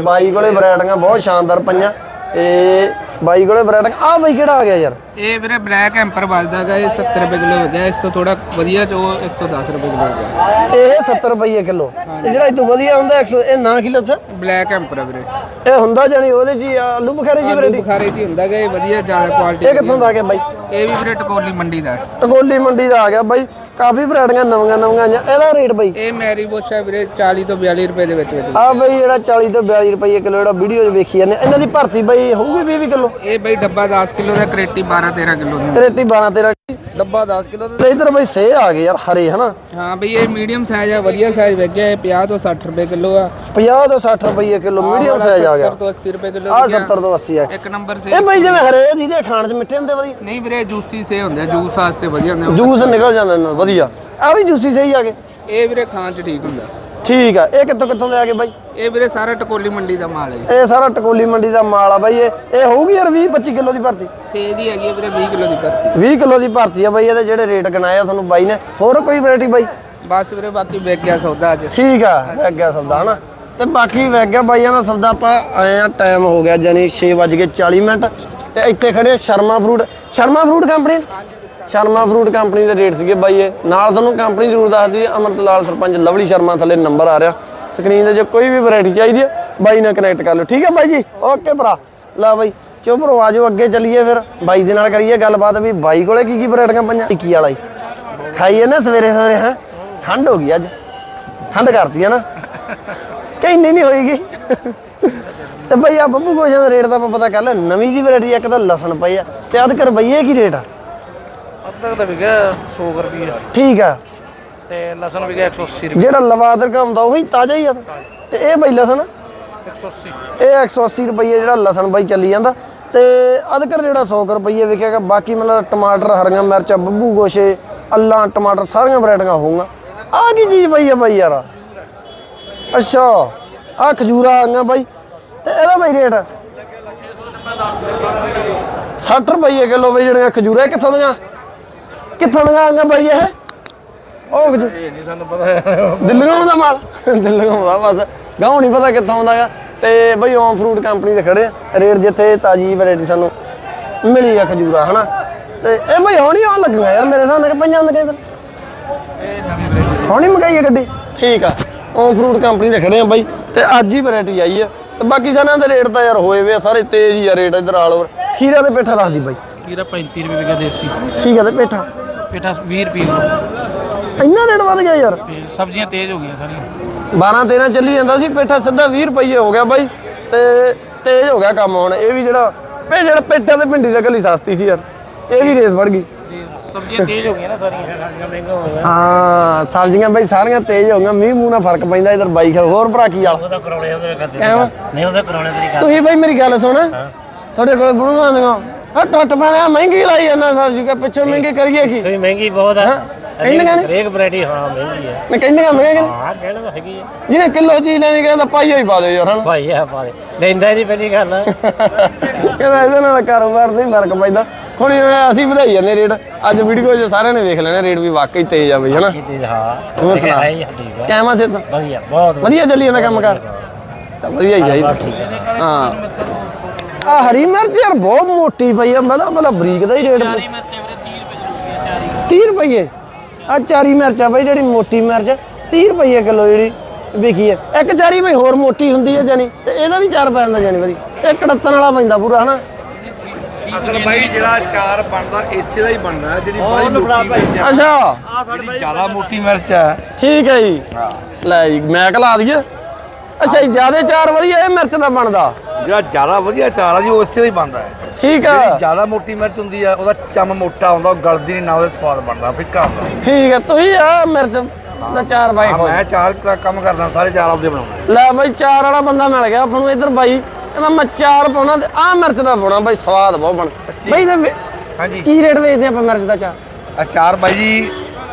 ਬਾਈ ਕੋਲੇ ਵੈਰਾਈਟੀਆਂ ਬਹੁਤ ਸ਼ਾਨਦਾਰ ਪਈਆਂ। ਤੇ ਬਾਈ ਕੋਲੇ ਵੈਰਾਈਟੀਆਂ ਆ ਬਾਈ ਕਿਹੜਾ ਆ ਗਿਆ ਯਾਰ? ਇਹ ਵੀਰੇ ਬਲੈਕ ਐਂਪਰ ਵੱਜਦਾ ਹੈਗਾ ਇਹ 70 ਰੁਪਏ ਕਿਲੋ ਹੋ ਗਿਆ ਇਸ ਤੋਂ ਥੋੜਾ ਵਧੀਆ ਚ ਉਹ 110 ਰੁਪਏ ਕਿਲੋ ਹੋ ਗਿਆ। ਇਹ 70 ਰੁਪਏ ਕਿਲੋ। ਤੇ ਜਿਹੜਾ ਇਹ ਤੋਂ ਵਧੀਆ ਹੁੰਦਾ 100 ਇਹ ਨਾ ਕਿਲੋ ਚ ਬਲੈਕ ਐਂਪਰ ਹੈ ਵੀਰੇ। ਇਹ ਹੁੰਦਾ ਜਾਨੀ ਉਹਦੇ ਜੀ ਆਲੂ ਬੁਖਾਰੇ ਜੀ ਆਲੂ ਵੈਰਾਈਟੀ ਬੁਖਾਰੇ ਚ ਹੁੰਦਾ ਹੈਗਾ ਇਹ ਵਧੀਆ ਜ਼ਿਆਦਾ ਕੁਆਲਿਟੀ ਇਹ ਕਿੱਥੋਂ ਦਾ ਆ ਗਿਆ ਬਾਈ? ਇਹ ਵੀ ਵੀਰੇ ਟਕੋਲੀ ਮੰਡੀ ਦਾ। ਟਕੋਲੀ ਮੰਡੀ ਦਾ ਆ ਗਿਆ ਬਾਈ। ਕਾਫੀ ਵੈਰਾਈਟੀਆਂ ਨਵੀਆਂ ਨਵੀਆਂ ਆਈਆਂ। ਇਹਦਾ ਰੇਟ ਬਾਈ? ਇਹ ਮੈਰੀ ਬੋਸ਼ਾ ਵੀਰੇ 40 ਤੋਂ 42 ਰੁਪਏ ਦੇ ਵਿੱਚ ਵਿੱਚ। ਆ ਬਾਈ ਜਿਹੜਾ 40 ਤੋਂ 42 ਰੁਪਏ ਕਿਲੋ ਜਿਹੜਾ ਵੀਡੀਓ 'ਚ ਵੇਖੀ ਜਾਂਦੇ ਇਹਨਾਂ ਦੀ ਭਰਤੀ ਬਾਈ ਹੋਊਗੀ 20 20 ਕਿਲੋ? ਇਹ ਬਈ ਡੱਬਾ 10 ਕਿਲੋ ਦਾ ਕਰੇਟੀ 12 13 ਕਿਲੋ ਦੀ। ਰੇਟੀ 12 13 ਡੱਬਾ 10 ਕਿਲੋ ਤੇ ਇਧਰ ਬਾਈ ਸੇ ਆ ਗਏ ਯਾਰ ਹਰੇ ਹਨਾ? ਹਾਂ ਬਈ ਇਹ ਮੀਡੀਅਮ ਸਾਈਜ਼ ਆ ਵਧੀਆ ਸਾਈਜ਼ ਵਿਕ ਗਿਆ ਇਹ 50 ਤੋਂ 60 ਰੁਪਏ ਕਿਲੋ ਆ। 50 ਤੋਂ 60 ਰੁਪਏ ਕਿਲੋ ਮੀਡੀਅਮ ਸਾਈਜ਼ ਆ ਗਿਆ। 70 ਤੋਂ 80 ਰੁਪਏ ਕਿਲੋ ਆ ਵਿਕਿਆ। 70 ਤੋਂ 80 ਆ। ਇੱਕ ਨੰਬਰ ਸੇ ਇਹ ਬਾਈ ਜਿਵੇਂ ਹਰੇ ਜਿਹਦੇ ਖਾਣ 'ਚ ਮਿੱਠੇ ਹੁੰਦੇ ਵਧੀਆ ਨਹੀਂ ਵੀਰੇ ਜੂਸੀ ਸੇ ਹੁੰਦੇ ਆ ਜੂਸ ਵਾਸਤੇ ਵਧੀਆ ਹੁੰਦੇ ਆ। ਜੂਸ ਨਿਕਲ ਜਾਂਦਾ ਇਹਨਾਂ ਵਧੀਆ। ਆ ਵੀ ਜੂਸੀ ਸਹੀ ਆ ਗਏ। ਇਹ ਵੀਰੇ ਖਾਣ ਚ ਠੀਕ ਹੁੰਦਾ। ਠੀਕ ਆ। ਇਹ ਕਿੱਥੋਂ ਕਿੱਥੋਂ ਆ ਗਏ ਬਾਈ? ਇਹ ਵੀਰੇ ਸਾਰਾ ਟਕੋਲੀ ਮੰਡੀ ਦਾ ਮਾਲ ਹੈ ਜੀ। ਇਹ ਸਾਰਾ ਟਕੋਲੀ ਮੰਡੀ ਦਾ ਮਾਲ ਆ ਬਾਈ। ਇਹ ਇਹ ਹੋਊਗੀ ਯਾਰ 20 25 ਕਿਲੋ ਦੀ ਭਰਤੀ? ਸੇ ਦੀ ਹੈਗੀ ਹੈ ਵੀਰੇ 20 ਕਿਲੋ ਦੀ ਭਰਤੀ। 20 ਕਿਲੋ ਦੀ ਭਰਤੀ ਆ ਬਾਈ। ਇਹਦੇ ਜਿਹੜੇ ਰੇਟ ਗਣਾਏ ਆ ਤੁਹਾਨੂੰ ਬਾਈ ਨੇ। ਹੋਰ ਕੋਈ ਵੈਰਾਈਟੀ ਬਾਈ? ਬਸ ਵੀਰੇ ਬਾਕੀ ਵਿਕ ਗਿਆ ਸੌਦਾ ਅੱਜ। ਠੀਕ ਆ ਵੈਗ ਗਿਆ ਸੌਦਾ ਹਨਾ? ਤੇ ਬਾਕੀ ਵੈਗ ਗਿਆ ਬਾਈਆਂ ਦਾ ਸੌਦਾ। ਆਪਾਂ ਆਏ ਆ ਟਾਈਮ ਹੋ ਗਿਆ ਜਾਨੀ 6:40 ਮਿੰਟ। ਤੇ ਇੱਥੇ ਖੜੇ ਆ Sharma fruit Sharma fruit company Sharma fruit company ਦੇ ਰੇਟ ਸੀਗੇ ਬਾਈ ਇਹ। ਨਾਲ ਤੁਹਾਨੂੰ ਕੰਪਨੀ ਜ਼ਰੂਰ ਦੱਸਦੀ ਹੈ ਅਮਰਤ ਲਾਲ ਸਰਪੰਚ ਲਵਲੀ ਸ਼ਰਮਾ ਥੱਲੇ ਨੰਬਰ ਆ ਰਿਹਾ। ਸਕਰੀਨ ਤੇ ਜੇ ਕੋਈ ਵੀ ਵੈਰਾਈਟੀ ਚਾਹੀਦੀ ਹੈ, ਬਾਈ ਨਾਲ ਕਨੈਕਟ ਕਰ ਲਓ। ਠੀਕ ਹੈ ਬਾਈ ਜੀ? ਓਕੇ ਭਰਾ। ਲਾ ਬਾਈ ਚੋ ਭਰੋ ਆਜੋ ਅੱਗੇ ਚੱਲੀਏ ਫਿਰ। ਬਾਈ ਦੇ ਨਾਲ ਕਰੀਏ ਗੱਲਬਾਤ ਵੀ। ਬਾਈ ਕੋਲੇ ਕੀ ਕੀ ਵੈਰਾਈਟੀਆਂ ਪਈਆਂ? ਕੀ ਵਾਲਾ ਹੀ। ਖਾਈਏ ਨਾ ਸਵੇਰੇ ਸਵੇਰੇ, ਹੈ? ਠੰਡ ਹੋ ਗਈ ਅੱਜ। ਠੰਡ ਕਰਤੀ ਹੈ ਨਾ। ਕਿ ਇੰਨੀ ਨਹੀਂ ਹੋਏਗੀ? ਤੇ ਬਈ ਆ ਬੱਬੂ ਗੋਸ਼ਿਆਂ ਦਾ ਰੇਟ ਤਾਂ ਆਪਾਂ ਪਤਾ ਕਰ ਲਿਆ, ਨਵੀਂ ਜੀ ਵੈਰਾਈਟੀ ਇੱਕ ਤਾਂ ਲਸਣ ਪਈ ਆ। ਤੇ ਅੱਧ ਕਰ ਬਈਏ ਕੀ ਰੇਟ ਆ? ਅੱਧਾ ਤਾਂ ਵਿਕਿਆ 100 ਰੁਪਏ ਠੀਕ ਆ। ਤੇ ਲਸਣ ਵਿਕਿਆ 180 ਰੁਪਏ ਜਿਹੜਾ ਲਵਾਦਰ ਕਾ ਹੁੰਦਾ ਉਹੀ ਤਾਜ਼ਾ ਹੀ ਆ। ਤੇ ਇਹ ਬਈ ਲਸਣ? 180 ਇਹ 180 ਰੁਪਏ ਜਿਹੜਾ ਲਸਣ ਬਾਈ ਚੱਲੀ ਜਾਂਦਾ। ਤੇ ਅਦਕਰ ਜਿਹੜਾ 100 ਕੁ ਰੁਪਏ ਵਿਕਿਆਗਾ ਬਾਕੀ ਮਤਲਬ ਟਮਾਟਰ ਹਰੀਆਂ ਮਿਰਚਾਂ ਬੱਬੂ ਗੋਸ਼ੇ ਅੱਲਾ ਟਮਾਟਰ ਸਾਰੀਆਂ ਵੈਰਾਈਟੀਆਂ ਹੋਊਗਾ। ਆ ਕੀ ਚੀਜ਼ ਆ ਬਾਈ ਯਾਰ? ਅੱਛਾ ਆ ਖਜੂਰਾ ਆਈਆਂ ਬਾਈ। ਤੇ ਇਹਦਾ ਬਾਈ ਰੇਟ? 60 ਰੁਪਏ ਕਿਲੋ ਬਾਈ ਜਿਹੜੀਆਂ ਖਜੂਰਾ ਕਿੱਥੋਂ ਦੀਆਂ? ਕਿੱਥੋਂ ਆਈਆਂ ਬਾਈ ਇਹ? ਉਹ ਇਹ ਨਹੀਂ ਸਾਨੂੰ ਪਤਾ। ਦਿੱਲੀੋਂ ਆਉਂਦਾ ਮਾਲ? ਦਿੱਲੀੋਂ ਆਉਂਦਾ ਬਸ। ਗਾਉਂ ਨਹੀਂ ਪਤਾ ਕਿੱਥੋਂ ਆਉਂਦਾ ਆ ਤੇ ਬਈ ਓਮ ਫਰੂਟ ਕੰਪਨੀ ਦੇ ਖੜੇ ਆ। ਰੇਟ ਜਿੱਥੇ ਤਾਜੀ ਵੈਰਾਈਟੀ ਸਾਨੂੰ ਮਿਲੀ ਆ ਖਜੂਰਾ ਹਨਾ? ਤੇ ਇਹ ਬਈ ਹੋਣੀ ਆ ਲੱਗੀਆਂ ਯਾਰ ਮੇਰੇ ਸਾਹਮਣੇ ਕਿ ਪੰਜਾਂ ਹੁੰਦੀਆਂ ਫਿਰ ਹੁਣੀ ਮਗਾਈ ਆ ਗੱਡੀ? ਠੀਕ ਆ। ਓਮ ਫਰੂਟ ਕੰਪਨੀ ਦੇ ਖੜੇ ਆ ਬਾਈ। ਤੇ ਅੱਜ ਹੀ ਵੈਰਾਈਟੀ ਆਈ ਆ। ਤੇ ਬਾਕੀ ਸਾਰਿਆਂ ਦੇ ਰੇਟ ਤਾਂ ਯਾਰ ਹੋਏ ਵੇ ਆ। ਸਾਰੇ ਤੇਜ਼ ਹੀ ਆ ਰੇਟ ਇਧਰ ਆਲ ਓਵਰ ਖੀਰਾ ਤੇ ਪੇਠਾ ਦੱਸ ਦੀ ਬਾਈ। ਕੀਰਾ 35 ਰੁਪਏ ਦੇਸੀ। ਠੀਕ ਆ ਤੇ ਪੇਠਾ। ਪੇਟਾ 20 ਰੁਪਏ ਕਿਲੋ। ਇੰਨਾ ਰੇਟ ਵੱਧ ਗਿਆ ਯਾਰ। ਤੇ ਸਬਜ਼ੀਆਂ ਤੇਜ਼ ਹੋ ਗਈਆਂ ਸਾਰੀਆਂ। 12 13 ਚੱਲੀ ਜਾਂਦਾ ਸੀ ਪੇਠਾ ਸਿੱਧਾ 20 ਰੁਪਏ ਹੋ ਗਿਆ ਬਾਈ। ਤੇ ਤੇਜ਼ ਹੋ ਗਿਆ ਕੰਮ ਹੁਣ। ਇਹ ਵੀ ਜਿਹੜਾ ਪੇ ਜਿਹੜਾ ਪੇਠਾ ਤੇ ਭਿੰਡੀ ਦਾ ਗੱਲੀ ਸਸਤੀ ਸੀ ਯਾਰ। ਇਹ ਵੀ ਰੇਸ ਵੜ ਗਈ। ਤੇ ਸਬਜ਼ੀਆਂ ਤੇਜ਼ ਹੋ ਗਈਆਂ ਨਾ ਸਾਰੀਆਂ। ਸਬਜ਼ੀਆਂ ਮਹਿੰਗਾ ਹੋ ਗਿਆ ਹਾਂ ਸਬਜ਼ੀਆਂ ਬਾਈ ਸਾਰੀਆਂ ਤੇਜ਼ ਹੋ ਗਈਆਂ। ਮੀਂਹ ਮੂੰਹ ਨਾਲ ਫ਼ਰਕ ਪੈਂਦਾ ਇਧਰ ਬਾਈ ਖਾ ਹੋਰ ਭਰਾ ਕੀ ਵਾਲਾ ਉਹਦਾ ਕਰਾਉਣੇ ਉਹਦੇ ਕਰਦੇ ਕਿਵੇਂ ਨਹੀਂ ਉਹਦਾ ਕਰਾਉਣੇ ਤੇਰੀ ਤੁਸੀਂ ਬਾਈ ਮੇਰੀ ਗੱਲ ਸੁਣ। ਤੁਹਾਡੇ ਕੋਲ ਬਣੂਆਂ ਹਾਂ ਟੱਟ ਪੈਣਾ ਮਹਿੰਗੀ ਲਾਈ ਜਾਂਦਾ ਸਬਜ਼ੀ ਕਾ ਪਿੱਛੋਂ ਮਹਿੰਗੀ ਕਰੀਏ ਕੀ? ਸਹੀ ਮਹਿੰਗੀ ਬਹੁਤ ਆ। ਕਹਿੰਦੀਆਂ ਨੇ ਹਰੇਕ ਵੈਰਾਈਟੀ ਹਾਂ ਮਹਿੰਗੀ ਆ। ਮੈਂ ਕਹਿੰਦੇ ਹੁੰਦੇ ਕਿ ਹਾਂ ਕਹਿਣਾ ਤਾਂ ਹੈਗੀ ਆ। ਜਿਹਨੇ ਕਿਲੋ ਚੀਜ਼ ਲੈਣੀ ਕਹਿੰਦਾ ਪਾਈਆ ਹੀ ਪਾ ਦਿਓ ਯਾਰ ਹਨਾ? ਭਾਈ ਆ ਪਾ ਦੇ ਲੈਂਦਾ ਨਹੀਂ ਪਹਿਲੀ ਗੱਲ। ਕਹਿੰਦਾ ਇਹਦੇ ਨਾਲ ਕਾਰੋਬਾਰ ਤੇ ਫ਼ਰਕ ਪੈਂਦਾ। ਹੁਣ ਅਸੀਂ ਵਧਾਈ ਜਾਂਦੇ ਰੇਟ। ਅੱਜ ਵੀਡੀਓ 'ਚ ਸਾਰਿਆਂ ਨੇ ਵੇਖ ਲੈਣਾ ਰੇਟ ਵੀ ਵਾਕਈ ਤੇਜ਼ ਆ ਬਈ ਹਨਾ? ਹਾਂ। ਹੋਰ ਸੁਣਾ ਆ ਕੈਮਾ ਸੇ ਤਾਂ ਵਧੀਆ ਬਹੁਤ ਵਧੀਆ। ਚੱਲੀ ਜਾਂਦਾ ਕੰਮ ਕਰ। ਸਭ ਵਧੀਆ ਹੀ ਚਾਹੀਦਾ। ਹਾਂ। ਆ ਹਰੀ ਮਿਰਚ ਯਾਰ ਬਹੁਤ ਮੋਟੀ ਪਈ ਆ ਮਤਲਬ ਮਤਲਬ ਬਰੀਕ ਦਾ ਹੀ ਰੇਟ 30 ਰੁਪਏ ਆ ਚਾਰੀ। ਮਿਰਚ ਆ ਬਈ ਜਿਹੜੀ ਮੋਟੀ ਮਿਰਚ 30 ਰੁਪਏ ਕਿਲੋ ਜਿਹੜੀ ਵਿਕੀ ਹੈ ਇੱਕ ਚਾਰੀ ਬਈ ਹੋਰ ਮੋਟੀ ਹੁੰਦੀ ਹੈ ਜਾਨੀ ਤੇ ਇਹਦਾ ਵੀ ਚਾਰ ਪੈ ਜਾਂਦਾ ਜਾਨੀ ਵਧੀ ਇਹ ਕੜੱਤਨ ਵਾਲਾ ਪੈਂਦਾ ਪੂਰਾ ਹਨਾ? ਅਸਲ ਬਾਈ ਜਿਹੜਾ ਚਾਰ ਬਣਦਾ ਇਸੇ ਦਾ ਹੀ ਬਣਦਾ ਜਿਹੜੀ ਬੜੀ ਮੋਟੀ ਮਿਰਚ ਆ। ਅੱਛਾ। ਜਿਹੜੀ ਜ਼ਿਆਦਾ ਮੋਟੀ ਮਿਰਚ ਆ। ਠੀਕ ਹੈ ਜੀ। ਲੈ ਜੀ ਮੈਂ ਕਲਾ ਦਈਏ। ਅੱਛਾ ਜੀ ਜਿਆਦੇ ਚਾਰ ਵਧੀਆ ਇਹ ਮਿਰਚ ਦਾ ਬਣਦਾ। ਜਿਹੜਾ ਜ਼ਿਆਦਾ ਵਧੀਆ ਚਾਰ ਆ ਜੀ ਉਹ ਇਸੇ ਦਾ ਹੀ ਬਣਦਾ ਹੈ। ਠੀਕ ਆ। ਜਿਹੜੀ ਜ਼ਿਆਦਾ ਮੋਟੀ ਮਿਰਚ ਹੁੰਦੀ ਆ ਉਹਦਾ ਚਮ ਮੋਟਾ ਹੁੰਦਾ ਉਹ ਗਲਦੀ ਨਹੀਂ ਨਾ ਉਹਦਾ ਸਵਾਦ ਬਣਦਾ ਫਿੱਕਾ ਹੁੰਦਾ ਠੀਕ ਹੈ ਤੁਸੀਂ ਆ ਮਿਰਚ ਦਾ ਚਾਰ ਬਾਈ ਆ ਖੋਲ ਮੈਂ ਚਾਰ ਦਾ ਕੰਮ ਕਰਦਾ ਸਾਰੇ ਚਾਰ ਆਪਦੇ ਬਣਾਉਂਦਾ। ਲੈ ਬਾਈ ਚਾਰ ਵਾਲਾ ਬੰਦਾ ਮਿਲ ਗਿਆ ਆਪਾਂ ਨੂੰ ਇੱਧਰ ਬਾਈ ਕਹਿੰਦਾ ਮੈਂ ਚਾਰ ਪਾਉਣਾ ਤੇ ਆਹ ਮਿਰਚ ਦਾ ਪਾਉਣਾ ਬਾਈ ਸਵਾਦ ਬਹੁਤ ਬਣ ਬਾਈ ਤੇ ਹਾਂਜੀ। ਕੀ ਰੇਟ ਵੇਚਦੇ ਆਪਾਂ ਮਿਰਚ ਦਾ ਚਾਰ? ਅਚਾਰ ਬਾਈ ਜੀ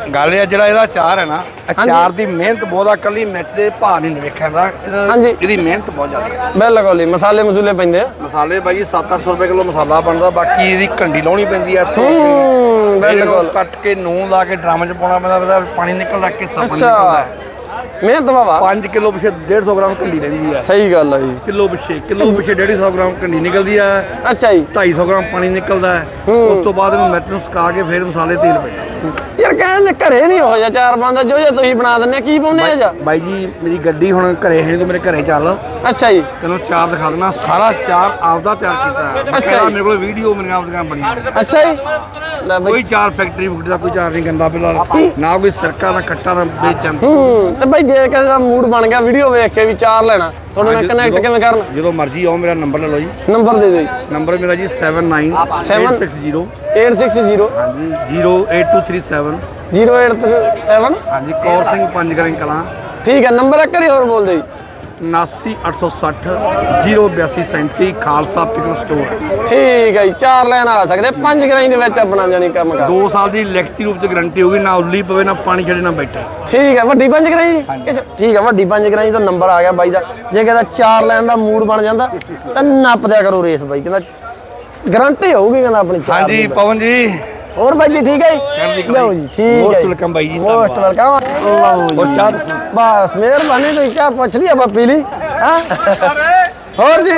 ਗੱਲ ਇਹ ਆ ਜਿਹੜਾ ਇਹਦਾ ਅਚਾਰ ਹੈ ਨਾ ਅਚਾਰ ਦੀ ਮਿਹਨਤ ਬਹੁਤ ਆ ਕੱਲੀ ਮਿਰਚ ਦੇ ਭਾਅ ਨਹੀਂ ਵੇਖਿਆ ਦਾ ਹਾਂਜੀ। ਇਹਦੀ ਮਿਹਨਤ ਬਹੁਤ ਜ਼ਿਆਦਾ। ਬਿਲਕੁਲ ਜੀ ਮਸਾਲੇ ਮਸੂਲੇ ਪੈਂਦੇ ਆ। ਮਸਾਲੇ ਬਾਈ 7-800 ਰੁਪਏ ਕਿਲੋ ਮਸਾਲਾ ਬਣਦਾ ਬਾਕੀ ਇਹਦੀ ਕੰਡੀ ਲਾਉਣੀ ਪੈਂਦੀ ਆ ਹੂੰ ਇਹਨੂੰ ਬਿਲਕੁਲ। ਕੱਟ ਕੇ ਨੂਨ ਲਾ ਕੇ ਡਰਮ 'ਚ ਪਾਉਣਾ ਪੈਂਦਾ ਪਾਣੀ ਨਿਕਲਦਾ ਕਿੱਸਾ ਪਾਣੀ ਅੱਛਾ। ਨਿਕਲਦਾ। ਮਿਹਨਤ ਵਾਵਾ 5 ਕਿਲੋ ਪਿਛੇ 150 ਗ੍ਰਾਮ ਕੰਡੀ ਲੈਂਦੀ ਆ। ਸਹੀ ਗੱਲ ਆ ਜੀ। ਕਿਲੋ ਪਿਛੇ ਕਿਲੋ ਪਿਛੇ 150 ਗ੍ਰਾਮ ਕੰਡੀ ਨਿਕਲਦੀ ਆ। ਅੱਛਾ ਜੀ। 250 ਗ੍ਰਾਮ ਪਾਣੀ ਨਿਕਲਦਾ ਹੈ। ਉਸ ਤੋਂ ਬਾਅਦ ਇਹਨੂੰ ਮਿਰਚ ਨੂੰ ਸੁਕਾ ਕੇ ਫਿਰ ਮਸਾਲੇ ਤੇਲ ਪੈਂਦਾ। ਯਾਰ ਕਹਿੰਦੇ ਘਰੇ ਨਹੀਂ ਹੋ ਜਾ ਚਾਰ ਬੰਦਾ ਜੋ ਜੇ ਤੁਸੀਂ ਬਣਾ ਦਿੰਦੇ ਕੀ ਪਾਉਂਦੇ ਆ ਜਾ? ਬਾਈ ਜੀ ਮੇਰੀ ਗੱਡੀ ਹੁਣ ਘਰੇ ਹੈ ਤੂੰ ਮੇਰੇ ਘਰੇ ਚੱਲ। ਅੱਛਾ ਜੀ। ਤੈਨੂੰ ਚਾਰ ਦਿਖਾ ਦੇਣਾ ਸਾਰਾ ਚਾਰ ਆਪਦਾ ਤਿਆਰ ਕੀਤਾ ਹੈ। ਅੱਛਾ। ਮੇਰੇ ਕੋਲ ਵੀਡੀਓ ਮੇਰੀਆਂ ਆਪਦੀਆਂ ਬਣੀਆਂ। ਅੱਛਾ ਜੀ। ਲੈ ਬਾਈ। ਕੋਈ ਚਾਰ ਫੈਕਟਰੀ ਫੁਕਟਰੀ ਦਾ ਕੋਈ ਚਾਰ ਨਹੀਂ ਗੰਦਾ ਫਿਲਹਾਲ। ਨਾ ਕੋਈ ਸਰਕਾ ਦਾ ਖੱਟਾ ਨਾ ਵੇਚਣ ਹੂੰ ਤੇ ਬਾਈ ਜੇ ਕਿਸੇ ਦਾ ਮੂਡ ਬਣ ਗਿਆ ਵੀਡੀਓ ਵੇਖ ਕੇ ਵੀ ਚਾਰ ਲੈਣਾ। ਤੁਹਾਡੇ ਨਾਲ ਕਨੈਕਟ ਕਿਵੇਂ ਕਰਨ? ਜਦੋਂ ਮਰਜ਼ੀ ਆਓ ਮੇਰਾ ਨੰਬਰ ਲੈ ਲਓ ਜੀ। ਨੰਬਰ ਦੇ ਦਿਓ ਜੀ। ਨੰਬਰ ਮੇਰਾ ਜੀ 79860 860 ਹਾਂਜੀ 08237 0837 ਹਾਂਜੀ ਕੌਰ ਸਿੰਘ ਪੰਜਗਰਾਂ ਕਲਾਂ ਠੀਕ ਹੈ ਨੰਬਰ ਇੱਕ ਵਾਰੀ ਹੋਰ ਬੋਲ ਦਿਓ ਜੀ। 79860 08237 ਖਾਲਸਾ ਪਿਕਨ ਸਟੋਰ। ਠੀਕ ਹੈ ਜੀ ਚਾਰ ਲੈਣ ਆ ਸਕਦੇ ਪੰਜ ਗਰਾਈ ਦੇ ਵਿੱਚ ਆਪਣਾ ਜਾਣੀ ਕੰਮ ਕਰ। 2 ਸਾਲ ਦੀ ਲਿਖਤੀ ਰੂਪ ਚ ਗਾਰੰਟੀ ਹੋਗੀ ਨਾ ਉੱਲੀ ਪਵੇ ਨਾ ਪਾਣੀ ਛੱਡੇ ਨਾ ਬੈਠੇ। ਠੀਕ ਹੈ ਵੱਡੀ ਪੰਜ ਗਰਾਈ ਜੀ? ਠੀਕ ਹੈ ਵੱਡੀ ਪੰਜ ਗਰਾਈ ਦਾ ਨੰਬਰ ਆ ਗਿਆ ਬਾਈ ਦਾ। ਜੇ ਕਹਿੰਦਾ ਚਾਰ ਲੈਣ ਦਾ ਮੂਡ ਬਣ ਜਾਂਦਾ ਤਾਂ ਨੱਪ ਦਿਆ ਕਰੋ ਰੇਸ ਬਾਈ ਕਹਿੰਦਾ ਗਾਰੰਟੀ ਹੋਊਗੀ ਕਹਿੰਦਾ ਆਪਣੀ ਚਾਰ ਹਾਂਜੀ। ਪਵਨ ਜੀ ਹੋਰ ਬਾਈ ਜੀ ਠੀਕ ਹੈ ਜੀ? ਲਓ ਜੀ। ਠੀਕ ਹੈ welcome ਬਾਈ ਜੀ, ਮੋਸਟ। ਵੈਲਕਮ ਲਓ ਹੋਰ ਜੀ ਚਾਹ। ਬਸ ਮਿਹਰਬਾਨੀ ਤੁਸੀਂ ਚਾਹ ਪੁੱਛ ਲਈ ਆਪਾਂ ਪੀ ਲਈ ਹਾਂ? ਹੋਰ ਜੀ?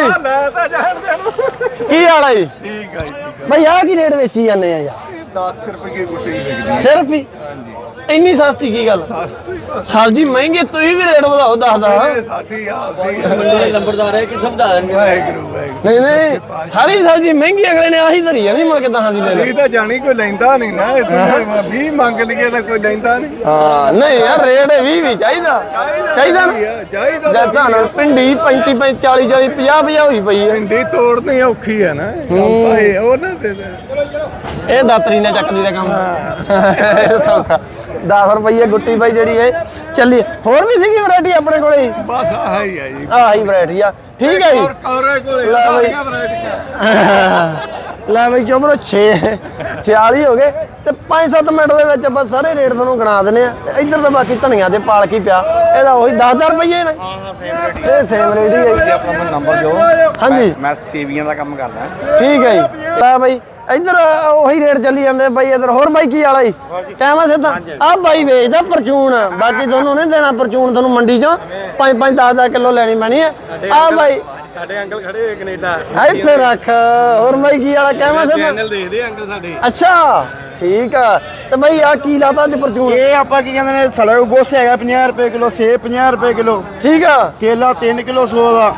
ਕੀ ਹਾਲ ਹੈ ਜੀ? ਠੀਕ ਹੈ ਜੀ ਬਈ ਆਹ ਕੀ ਰੇਟ ਵੇਚੀ ਜਾਂਦੇ ਆ ਯਾਰ? 10 ਰੁਪਏ ਗੁੱਟੀ ਵਿਕਦੀ ਸਿਰਫ ਹੀ? ਇੰਨੀ ਸਸਤੀ ਕੀ ਗੱਲ? ਸਬਜ਼ੀ ਮਹਿੰਗੀ ਤੁਸੀਂ ਵੀ ਰੇਟ ਵਧਾਓ ਦੱਸਦਾ ਸਾਡੀ ਆਪਦੀ ਨੰਬਰਦਾਰ ਹੈ। ਕਿ ਸਮਝਾ ਵਾਹਿਗੁਰੂ ਵਾਹਿਗੁਰੂ। ਨਹੀਂ ਨਹੀਂ ਸਾਰੀ ਸਬਜ਼ੀ ਮਹਿੰਗੀ ਅਗਲੇ ਨੇ ਆਹੀ ਧਰੀ ਜਾਣੀ ਮੁੜ ਕੇ ਦਹਾਂ ਦੀ ਲੈ ਲੈ ਇਹ ਤਾਂ ਜਾਣੀ ਕੋਈ ਲੈਂਦਾ ਨਹੀਂ ਨਾ ਇਹ ਤਾਂ 20 ਮੰਗ ਲਈਏ ਤਾਂ ਕੋਈ ਲੈਂਦਾ ਨਹੀਂ। ਹਾਂ ਨਹੀਂ ਯਾਰ ਰੇਟ 20 ਵੀ ਚਾਹੀਦਾ। ਚਾਹੀਦਾ ਚਾਹੀਦਾ ਜਦ ਸਾਨੂੰ ਪਿੰਡੀ 35 35 40 40 50 50 ਹੋਈ ਪਈ ਹੈ ਤੋੜਨੀ ਔਖੀ ਹੈ ਨਾ ਭਾਈ ਉਹ ਨਾ ਦੇ ਦੇ ਇਹ ਦਾਤਰੀ ਨੇ ਚੱਕਦੀ ਦਾ ਕੰਮ। ਇਹ ਸੌਖਾ। 10 ਰੁਪਏ ਗੁੱਟੀ ਬਾਈ ਜਿਹੜੀ ਹੈ ਚੱਲੀ ਹੋਰ ਵੀ ਸੀਗੀ ਵੈਰਾਈਟੀ ਆਪਣੇ ਕੋਲੇ? ਬਸ ਆਹ ਹੀ ਆ ਜੀ। ਆਹ ਹੀ ਵੈਰਾਈਟੀ ਆ। ਠੀਕ ਹੈ ਜੀ। ਕੌਰੇ ਕੋਲੇ ਲੈ ਬਈ। ਲੈ ਬਈ ਚੋਬਰੋ 6 46 ਹੋ ਗਏ। ਤੇ 5-7 ਮਿੰਟ ਦੇ ਵਿੱਚ ਆਪਾਂ ਸਾਰੇ ਰੇਟ ਤੁਹਾਨੂੰ ਗਿਣਾ ਦਿੰਨੇ ਆ। ਤੇ ਇੱਧਰ ਤਾਂ ਬਾਕੀ ਧਨੀਆ ਤੇ ਪਾਲ ਕੀ ਪਿਆ। ਇਹਦਾ ਉਹੀ 10000 ਰੁਪਏ ਨੇ। ਇਹ ਸੇਮ ਰੇਟ ਹੀ ਹੈ ਜੀ। ਆਪਣਾ ਨੰਬਰ ਦਿਓ। ਹਾਂਜੀ। ਮੈਂ ਸੇਵੀਆਂ ਦਾ ਕੰਮ ਕਰਦਾ। ਠੀਕ ਹੈ ਜੀ। ਲੈ ਬਾਈ। ਇੱਧਰ ਉਹੀ ਰੇਟ ਚੱਲੀ ਜਾਂਦੇ ਆ ਬਾਈ ਇੱਧਰ ਹੋਰ ਬਾਈ ਕੀ ਵਾਲਾ ਜੀ? ਕਹਿਵਾ ਸਿੱਧਾ। ਆ ਬਾਈ ਵੇਚਦਾ ਪਰਚੂਨ। ਬਾਕੀ ਤੁਹਾਨੂੰ ਨਹੀਂ ਦੇਣਾ ਪਰਚੂਨ ਤੁਹਾਨੂੰ ਮੰਡੀ ਚੋਂ। 5 5 10 10 ਕਿਲੋ ਲੈਣੀ ਪੈਣੀ ਹੈ ਆ ਬਾਈ। ਸਾਡੇ ਅੰਕਲ ਖੜੇ ਹੋਏ ਕੈਨੇਡਾ। ਆ ਇੱਥੇ ਰੱਖ। ਹੋਰ ਬਾਈ ਕੀ ਵਾਲਾ? ਕਹਿਵਾ ਸਿੱਧਾ। ਦੇਖਦੇ ਅੰਕਲ ਸਾਡੇ। ਅੱਛਾ ਠੀਕ ਆ। ਤੇ ਬਾਈ ਆ ਕੀ ਲਾਤਾ ਅੱਜ ਪਰਚੂਨ? ਇਹ ਆਪਾਂ ਕੀ ਕਹਿੰਦੇ ਨੇ ਸੜਾ ਗੋਸ ਹੈਗਾ 50 ਰੁਪਏ ਕਿਲੋ ਸੇਬ 50 ਰੁਪਏ ਕਿਲੋ। ਠੀਕ ਆ। ਕੇਲਾ 3 ਕਿਲੋ 100 ਦਾ।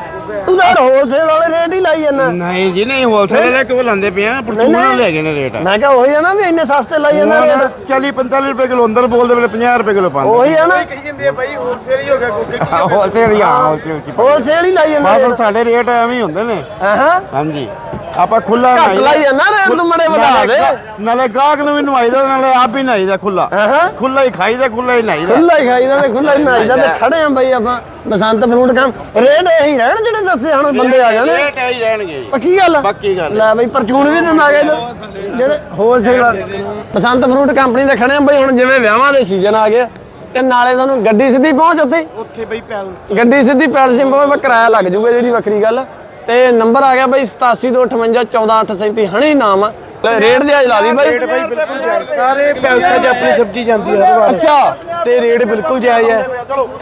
ਤੂੰ ਤਾਂ ਹੋਲਸੇਲ ਵਾਲੇ ਰੇਟ ਹੀ ਲਾਈ ਜਾਂਦਾ। ਨਹੀਂ ਜੀ ਨਹੀਂ ਹੋਲਸੇਲ ਵਾਲੇ ਕਿਉਂ ਲਾਂਦੇ ਪਏ ਆ? ਪਰਚੂਨ ਲੈ ਗਏ ਨੇ ਰੇਟ ਮੈਂ ਕਿਹਾ ਉਹੀ ਆ ਨਾ ਵੀ ਇੰਨੇ ਸਸਤੇ ਲਾਈ ਜਾਂਦਾ ਰੇਟ 40 45 ਰੁਪਏ ਕਿਲੋ ਅੰਦਰ ਬੋਲਦੇ ਵੇਲੇ 50 ਰੁਪਏ ਕਿਲੋ ਪਾਉਂਦੇ। ਉਹੀ ਆ ਨਾ। ਕਹਿੰਦੇ ਬਾਈ ਹੋਲਸੇਲ ਹੀ ਹੋ ਗਿਆ ਹੋਲਸੇਲ ਹੀ ਹਾਂ ਹੋਲਸੇਲ ਹੀ ਲਾਈ ਜਾਂਦਾ ਬਸ ਸਾਡੇ ਰੇਟ ਐਵੇਂ ਹੀ ਹੁੰਦੇ ਨੇ। ਹਾਂ। ਹਾਂਜੀ। ਆਪਾਂ ਖੁੱਲਾ ਘੱਟ ਲਾਈ ਜਾਂਦਾ ਰੇਟ ਤੂੰ ਮੜੇ ਵਧਾ ਦੇ। ਨਾਲੇ ਗਾਹਕ ਨੂੰ ਵੀ ਨਵਾਈਦਾ ਨਾਲੇ ਆਪ ਵੀ ਨਹਾਈਦਾ ਖੁੱਲਾ। ਹਾਂ ਖੁੱਲਾ ਹੀ ਖਾਈਦਾ ਖੁੱਲਾ ਹੀ ਨਹਾਈਦਾ ਖੁੱਲਾ ਹੀ ਖਾਈਦਾ ਤੇ ਖੁੱਲਾ ਹੀ ਨਾਈਦਾ ਤੇ ਖੜੇ ਆ ਬਈ ਆਪਾਂ। ਬਸੰਤ ਫਰੂਟ ਕੰਮ ਰੇਟ ਇਹੀ ਰਹਿਣ ਜਿਹੜੇ ਦੱਸੇ ਹੁਣ ਬੰਦੇ ਆ ਜਾਣੇ ਰੇਟ ਇਹੀ ਰਹਿਣਗੇ ਜੀ। ਪੱਕੀ ਗੱਲ ਆ? ਪੱਕੀ ਗੱਲ। ਲੈ ਬਈ ਪਰਚੂਨ ਵੀ ਦਿੰਦਾ ਗਏ ਜਿਹੜੇ ਹੋਲਸੇਲ ਬਸੰਤ ਫਰੂਟ ਕੰਪਨੀ ਦੇ ਖੜੇ ਆ ਬਈ ਹੁਣ ਜਿਵੇਂ ਵਿਆਹਾਂ ਦੇ ਸੀਜ਼ਨ ਆ ਗਏ ਤੇ ਨਾਲੇ ਤੁਹਾਨੂੰ ਗੱਡੀ ਸਿੱਧੀ ਪਹੁੰਚ ਉੱਥੇ ਹੀ। ਉੱਥੇ ਬਈ ਪੈਲ ਗੱਡੀ ਸਿੱਧੀ ਪੈਲ ਸਿੰਬੋ ਕਿਰਾਇਆ ਲੱਗ ਜੂਗਾ ਜਿਹੜੀ ਵੱਖਰੀ ਗੱਲ ਆ। ਤੇ ਨੰਬਰ ਆ ਗਿਆ ਬਈ 8725514837 ਹਣੀ ਨਾਮ ਆ। ਲੈ ਰੇਟ ਜਿਹਾ ਲਾ ਦੀ ਬਈ। ਬਾਈ ਬਿਲਕੁਲ ਜਾਇਜ਼ ਸਾਰੇ ਪੈਲਸਾਂ 'ਚ ਆਪਣੀ ਸਬਜ਼ੀ ਜਾਂਦੀ ਹੈ ਹਰ ਵਾਰ। ਅੱਛਾ। ਤੇ ਰੇਟ ਬਿਲਕੁਲ ਜਾਇਜ਼ ਹੈ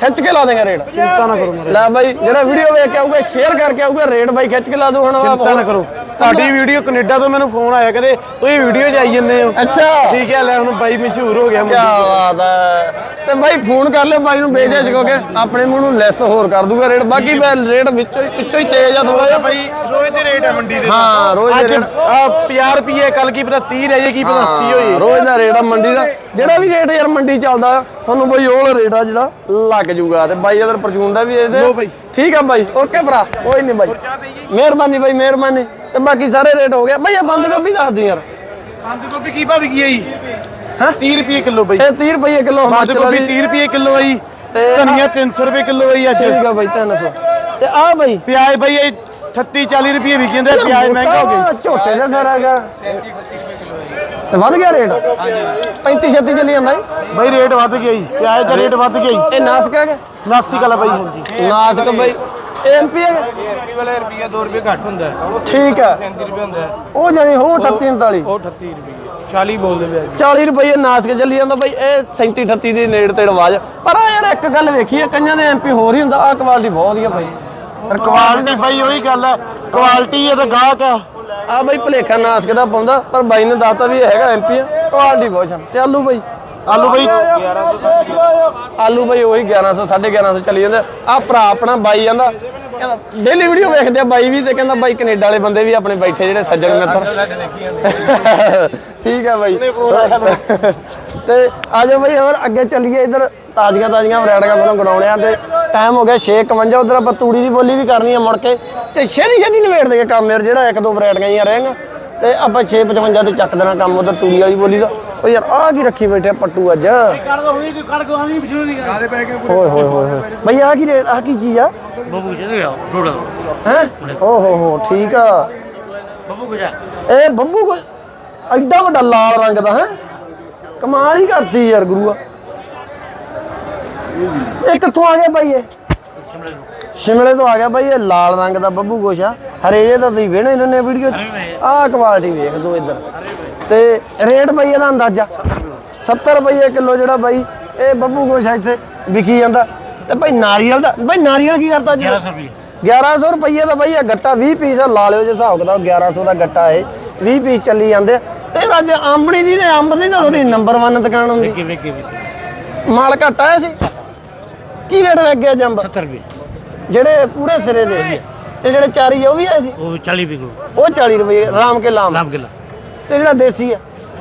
ਖਿੱਚ ਕੇ ਲਾ ਦੇਗਾ ਰੇਟ। ਚਿੰਤਾ ਨਾ ਕਰੋ ਲੈ ਬਾਈ ਜਿਹੜਾ ਵੀਡੀਓ ਵੇਖ ਕੇ ਆਊਗਾ ਸ਼ੇਅਰ ਕਰਕੇ ਆਊਗਾ ਰੇਟ ਬਾਈ ਖਿੱਚ ਕੇ ਲਾ ਦੂ ਹੁਣ। ਚਿੰਤਾ ਨਾ ਕਰੋ। ਤੁਹਾਡੀ ਵੀਡੀਓ ਕੈਨੇਡਾ ਤੋਂ ਮੈਨੂੰ ਫੋਨ ਆਇਆ ਕਹਿੰਦੇ ਤੁਸੀਂ ਵੀਡੀਓ 'ਚ ਆਈ ਜੰਨੇ ਹੋ। ਅੱਛਾ। ਠੀਕ ਹੈ ਲੈ ਹੁਣ ਬਾਈ ਮਸ਼ਹੂਰ ਹੋ ਗਿਆ ਕੀ ਬਾਤ ਹੈ। ਤੇ ਬਾਈ ਫੋਨ ਕਰ ਲਿਓ ਬਾਈ ਨੂੰ ਬੇਜੇ ਕਿਉਂਕਿ ਆਪਣੇ ਮੂੰਹ ਨੂੰ ਲੈਸ ਹੋਰ ਕਰ ਦੂਗਾ ਰੇਟ ਬਾਕੀ ਮੈਂ ਰੇਟ ਵਿੱਚੋਂ ਵਿੱਚੋਂ ਹੀ ਤੇਜ਼ ਆ ਥੋੜਾ ਜਿਹਾ। ਬਾਈ ਰੋਜ਼ ਦੇ ਰੇਟ ਹੈ ਮੰਡੀ ਦੇ ਹਾਂ ਰੋਜ਼ ਦੇ ਅੱਜ ਰੇਟ ਆ 50 ਰੁਪਏ ਕੱਲ ਕੀ ਪਤਾ 30 ਰਹਿ ਜੇ ਕੀ ਪਤਾ 80 ਹੋਏ ਹਾਂ, ਰੋਜ਼ ਦਾ ਰੇਟ ਆ ਮੰਡੀ ਦਾ। ਜਿਹੜਾ ਵੀ ਰੇਟ ਯਾਰ ਮੰਡੀ ਚੱਲਦਾ ਤੁਹਾਨੂੰ ਬਾਈ ਉਹ ਰੇਟ ਆ ਜਿਹੜਾ ਲੱਗ ਜੂਗਾ ਤੇ ਬਾਈ ਅਦਰ ਪਰਚੂਨ ਦਾ ਵੀ ਇਹਦੇ ਬਾਈ। ਠੀਕ ਆ ਬਾਈ ਓਕੇ ਭਰਾ ਕੋਈ ਨਹੀਂ ਬਾਈ। ਮਿਹਰਬਾਨੀ ਬਾਈ ਮਿਹਰਬਾਨੀ। ਤੇ ਬਾਕੀ ਸਾਰੇ ਰੇਟ ਹੋ ਗਿਆ ਬਾਈ ਇਹ ਬੰਦ ਗੋਭੀ ਦੱਸ ਦੀ ਯਾਰ। ਬੰਦ ਗੋਭੀ ਕੀ ਭਾਅ ਵਿਕੀ ਹੈ ਜੀ? ਹੈਂ? 30 ਰੁਪਏ ਕਿਲੋ ਬਾਈ। ਇਹ 30 ਰੁਪਏ ਕਿਲੋ ਬੰਦ ਗੋਭੀ ਵਾਲੀ 30 ਰੁਪਏ ਕਿਲੋ ਜੀ। ਤੇ ਧਨੀਆ 300 ਰੁਪਏ ਕਿਲੋ ਜੀ ਅੱਜ। ਠੀਕ ਆ ਬਾਈ 300 ਤੇ ਆ ਬਾਈ। ਪਿਆਜ਼ ਬਾਈ ਇਹ 38 40 ਰੁਪਏ ਵਿਕੀ ਜਾਂਦੇ ਆ, ਪਿਆਜ਼ ਮਹਿੰਗਾ ਹੋ ਗਿਆ। ਝੋਟੇ ਦਾ ਸਾਰਾ ਹੈਗਾ। ਤੇ ਵੱਧ ਗਿਆ ਰੇਟ? 35 36 ਚੱਲੀ ਜਾਂਦਾ ਜੀ। ਬਾਈ ਰੇਟ ਵੱਧ ਗਿਆ ਜੀ ਪਿਆਜ਼ ਦਾ ਰੇਟ ਵੱਧ ਗਿਆ ਜੀ। ਇਹ ਨਾਸਕ ਹੈਗਾ? 89 ਕਲਾ ਬਾਈ ਹਾਂਜੀ। ਨਾਸਕ ਬਾਈ। ਐਮਪੀ ਹੈਗਾ? ਰੁਪਏ ਵਾਲਾ ਰੁਪਿਆ 2 ਰੁਪਏ ਘੱਟ ਹੁੰਦਾ ਹੈ। ਠੀਕ ਆ 37 ਰੁਪਏ ਹੁੰਦਾ ਹੈ। ਉਹ ਜਾਨੀ ਹੋ 38 39 ਉਹ 38 ਰੁਪਏ 40 ਬੋਲਦੇ ਪਿਆ ਜੀ। 40 ਰੁਪਏ ਨਾਸਕ ਚੱਲੀ ਜਾਂਦਾ ਬਾਈ। ਇਹ 37 38 ਦੀ ਨੇੜ ਤੇ ਆਵਾਜ਼। ਪਰ ਆ ਯਾਰ ਇੱਕ ਗੱਲ ਵੇਖੀ ਆ ਕਈਆਂ ਦੇ ਐਮਪੀ ਹੋਰ ਹੀ ਹੁੰਦਾ। ਆ ਕੁਆਲਿਟੀ ਬਹੁਤ ਵਧੀਆ ਬਾਈ। ਪਰ ਕੁਆਲਿਟੀ ਬਾਈ ਉਹੀ ਗੱਲ ਹੈ। ਕੁਆਲਿਟੀ ਹੈ ਤਾਂ ਗਾਹਕ ਹੈ। ਆ ਬਾਈ ਭਲੇਖਾ ਨਾਸਕ ਦਾ ਪਾਉਂਦਾ, ਪਰ ਬਾਈ ਨੇ ਦੱਸਤਾ ਵੀ ਇਹ ਹੈਗਾ ਐਮਪੀ ਆ। ਕੁਆਲਿਟੀ ਬਹੁਤ ਸ਼ਾਨ। ਤੇ ਆਲੂ ਬਾਈ? ਆਲੂ ਬਾਈ? ਆਲੂ ਬਾਈ ਉਹੀ 1100 1150 ਚੱਲੀ ਜਾਂਦਾ। ਆ ਭਰਾ ਆਪਣਾ ਬਾਈ ਜਾਂਦਾ। ਕਹਿੰਦਾ ਡੇਲੀ ਵੀਡੀਓ ਵੇਖਦੇ ਆ ਬਾਈ ਵੀ ਤੇ ਕਹਿੰਦਾ ਬਾਈ ਕੈਨੇਡਾ ਵਾਲੇ ਬੰਦੇ ਵੀ ਆਪਣੇ ਬੈਠੇ ਜਿਹੜੇ ਸੱਜਣ ਮਿੱਤਰ। ਠੀਕ ਆ ਬਾਈ। ਤੇ ਆ ਜਾਓ ਬਾਈ, ਹੋਰ ਅੱਗੇ ਚੱਲੀਏ ਇਧਰ। ਤਾਜ਼ੀਆਂ ਤਾਜ਼ੀਆਂ ਵੈਰਾਈਟੀਆਂ ਤੁਹਾਨੂੰ ਗਣਾਉਣੇ ਆ ਤੇ ਟਾਈਮ ਹੋ ਗਿਆ 6:51 ਉਧਰ ਆਪਾਂ ਤੂੜੀ ਦੀ ਬੋਲੀ ਵੀ ਕਰਨੀ ਆ ਮੁੜ ਕੇ। ਤੇ ਛੇਤੀ ਛੇਤੀ ਨਿਬੇੜ ਦੇਗੇ ਕੰਮ ਯਾਰ, ਜਿਹੜਾ ਇੱਕ ਦੋ ਵੈਰਾਈਟੀਆਂ ਹੀ ਰਹਿਣਗੀਆਂ ਤੇ ਆਪਾਂ 6:55 ਤੇ ਚੱਕ ਦੇਣਾ ਕੰਮ ਉਧਰ ਤੂੜੀ ਵਾਲੀ ਬੋਲੀ ਦਾ। ਓ ਯਾਰ ਆਹ ਕੀ ਰੱਖੀ ਬੈਠੇ ਆ ਪੱਟੂ ਅੱਜ? ਕੱਢ ਦੋ ਹੋਈ ਕੱਢ ਦੋ ਆਵੀਂ ਪਿਛਲੇ ਦੀ ਓਏ ਹੋਏ ਹੋਏ ਹੋਏ। ਬਈ ਆਹ ਕੀ ਰੇਟ ਆਹ ਕੀ ਚੀਜ਼ ਆ? ਬੱਬੂ ਜੀ ਗਿਆ ਥੋੜਾ ਹੈ? ਓ ਹੋ ਹੋ ਠੀਕ ਆ। ਬੱਬੂ ਗੁਜਾ ਇਹ ਬੱਬੂ ਕੋਈ ਐਡਾ ਵੱਡਾ ਲਾਲ ਰੰਗ ਦਾ ਹੈ? ਕਮਾਲ ਹੀ ਕਰਤੀ ਯਾਰ ਗੁਰੂਆ ਇਹ ਕਿੱਥੋਂ ਆ ਗਿਆ ਬਾਈ ਇਹ? ਸ਼ਿਮਲੇ ਤੋਂ ਆ ਗਿਆ ਬਾਈ ਇਹ ਲਾਲ ਰੰਗ ਦਾ ਬੱਬੂ ਗੋਸ਼ਾ ਹਰੇ ਜੇ ਤਾਂ ਤੁਸੀਂ ਵੇਣੇ ਇਹਨਾਂ ਨੇ ਵੀਡੀਓ ਆਹ ਕੁਆਲਿਟੀ ਵੇਖ ਦੋ ਇੱਧਰ। ਤੇ ਰੇਟ ਬਾਈ ਇਹਦਾ ਅੰਦਾਜ਼ਾ। 70 ਰੁਪਏ ਕਿਲੋ ਜਿਹੜਾ ਬਾਈ ਇਹ ਬੱਬੂ ਗੋਸ਼ਾ ਇੱਥੇ ਵਿਕੀ ਜਾਂਦਾ। ਤੇ ਬਾਈ ਨਾਰੀਅਲ ਦਾ ਬਾਈ ਨਾਰੀਅਲ ਕੀ ਕਰਤਾ ਜੀ? 1100 ਰੁਪਏ 1100 ਰੁਪਏ ਦਾ ਬਾਈ ਇਹ ਗੱਟਾ 20 ਪੀਸ ਲਾ ਲਿਓ ਜੇ ਹਿਸਾਬ ਕਿਤਾਬ 1100 ਦਾ ਗੱਟਾ ਇਹ। 20 ਪੀਸ ਚੱਲੀ ਜਾਂਦੇ। ਤੇ ਅੱਜ ਆਂਬਣੀ ਦੀ ਤੇ ਅੰਬ ਦੀ ਤਾਂ ਤੁਹਾਡੀ ਨੰਬਰ 1 ਦੁਕਾਨ ਹੁੰਦੀ। ਕਿਵੇਂ ਕਿਵੇਂ ਮਾਲ ਘੱਟ ਆਇਆ ਸੀ? ਕੀ ਰੇਟ ਲੱਗ ਗਿਆ ਜੰਬ 70 ਰੁਪਏ ਜਿਹੜੇ ਪੂਰੇ ਸਿਰੇ ਦੇ ਤੇ ਜਿਹੜੇ ਚਾਰੀ ਉਹ ਵੀ ਆਏ ਸੀ? ਉਹ 40 ਰੁਪਏ ਉਹ 40 ਰੁਪਏ ਰਾਮ ਕੇ ਲਾਮ ਲਾਭ ਕਿਲਾ। ਤੇ ਜਿਹੜਾ ਦੇਸੀ ਆ।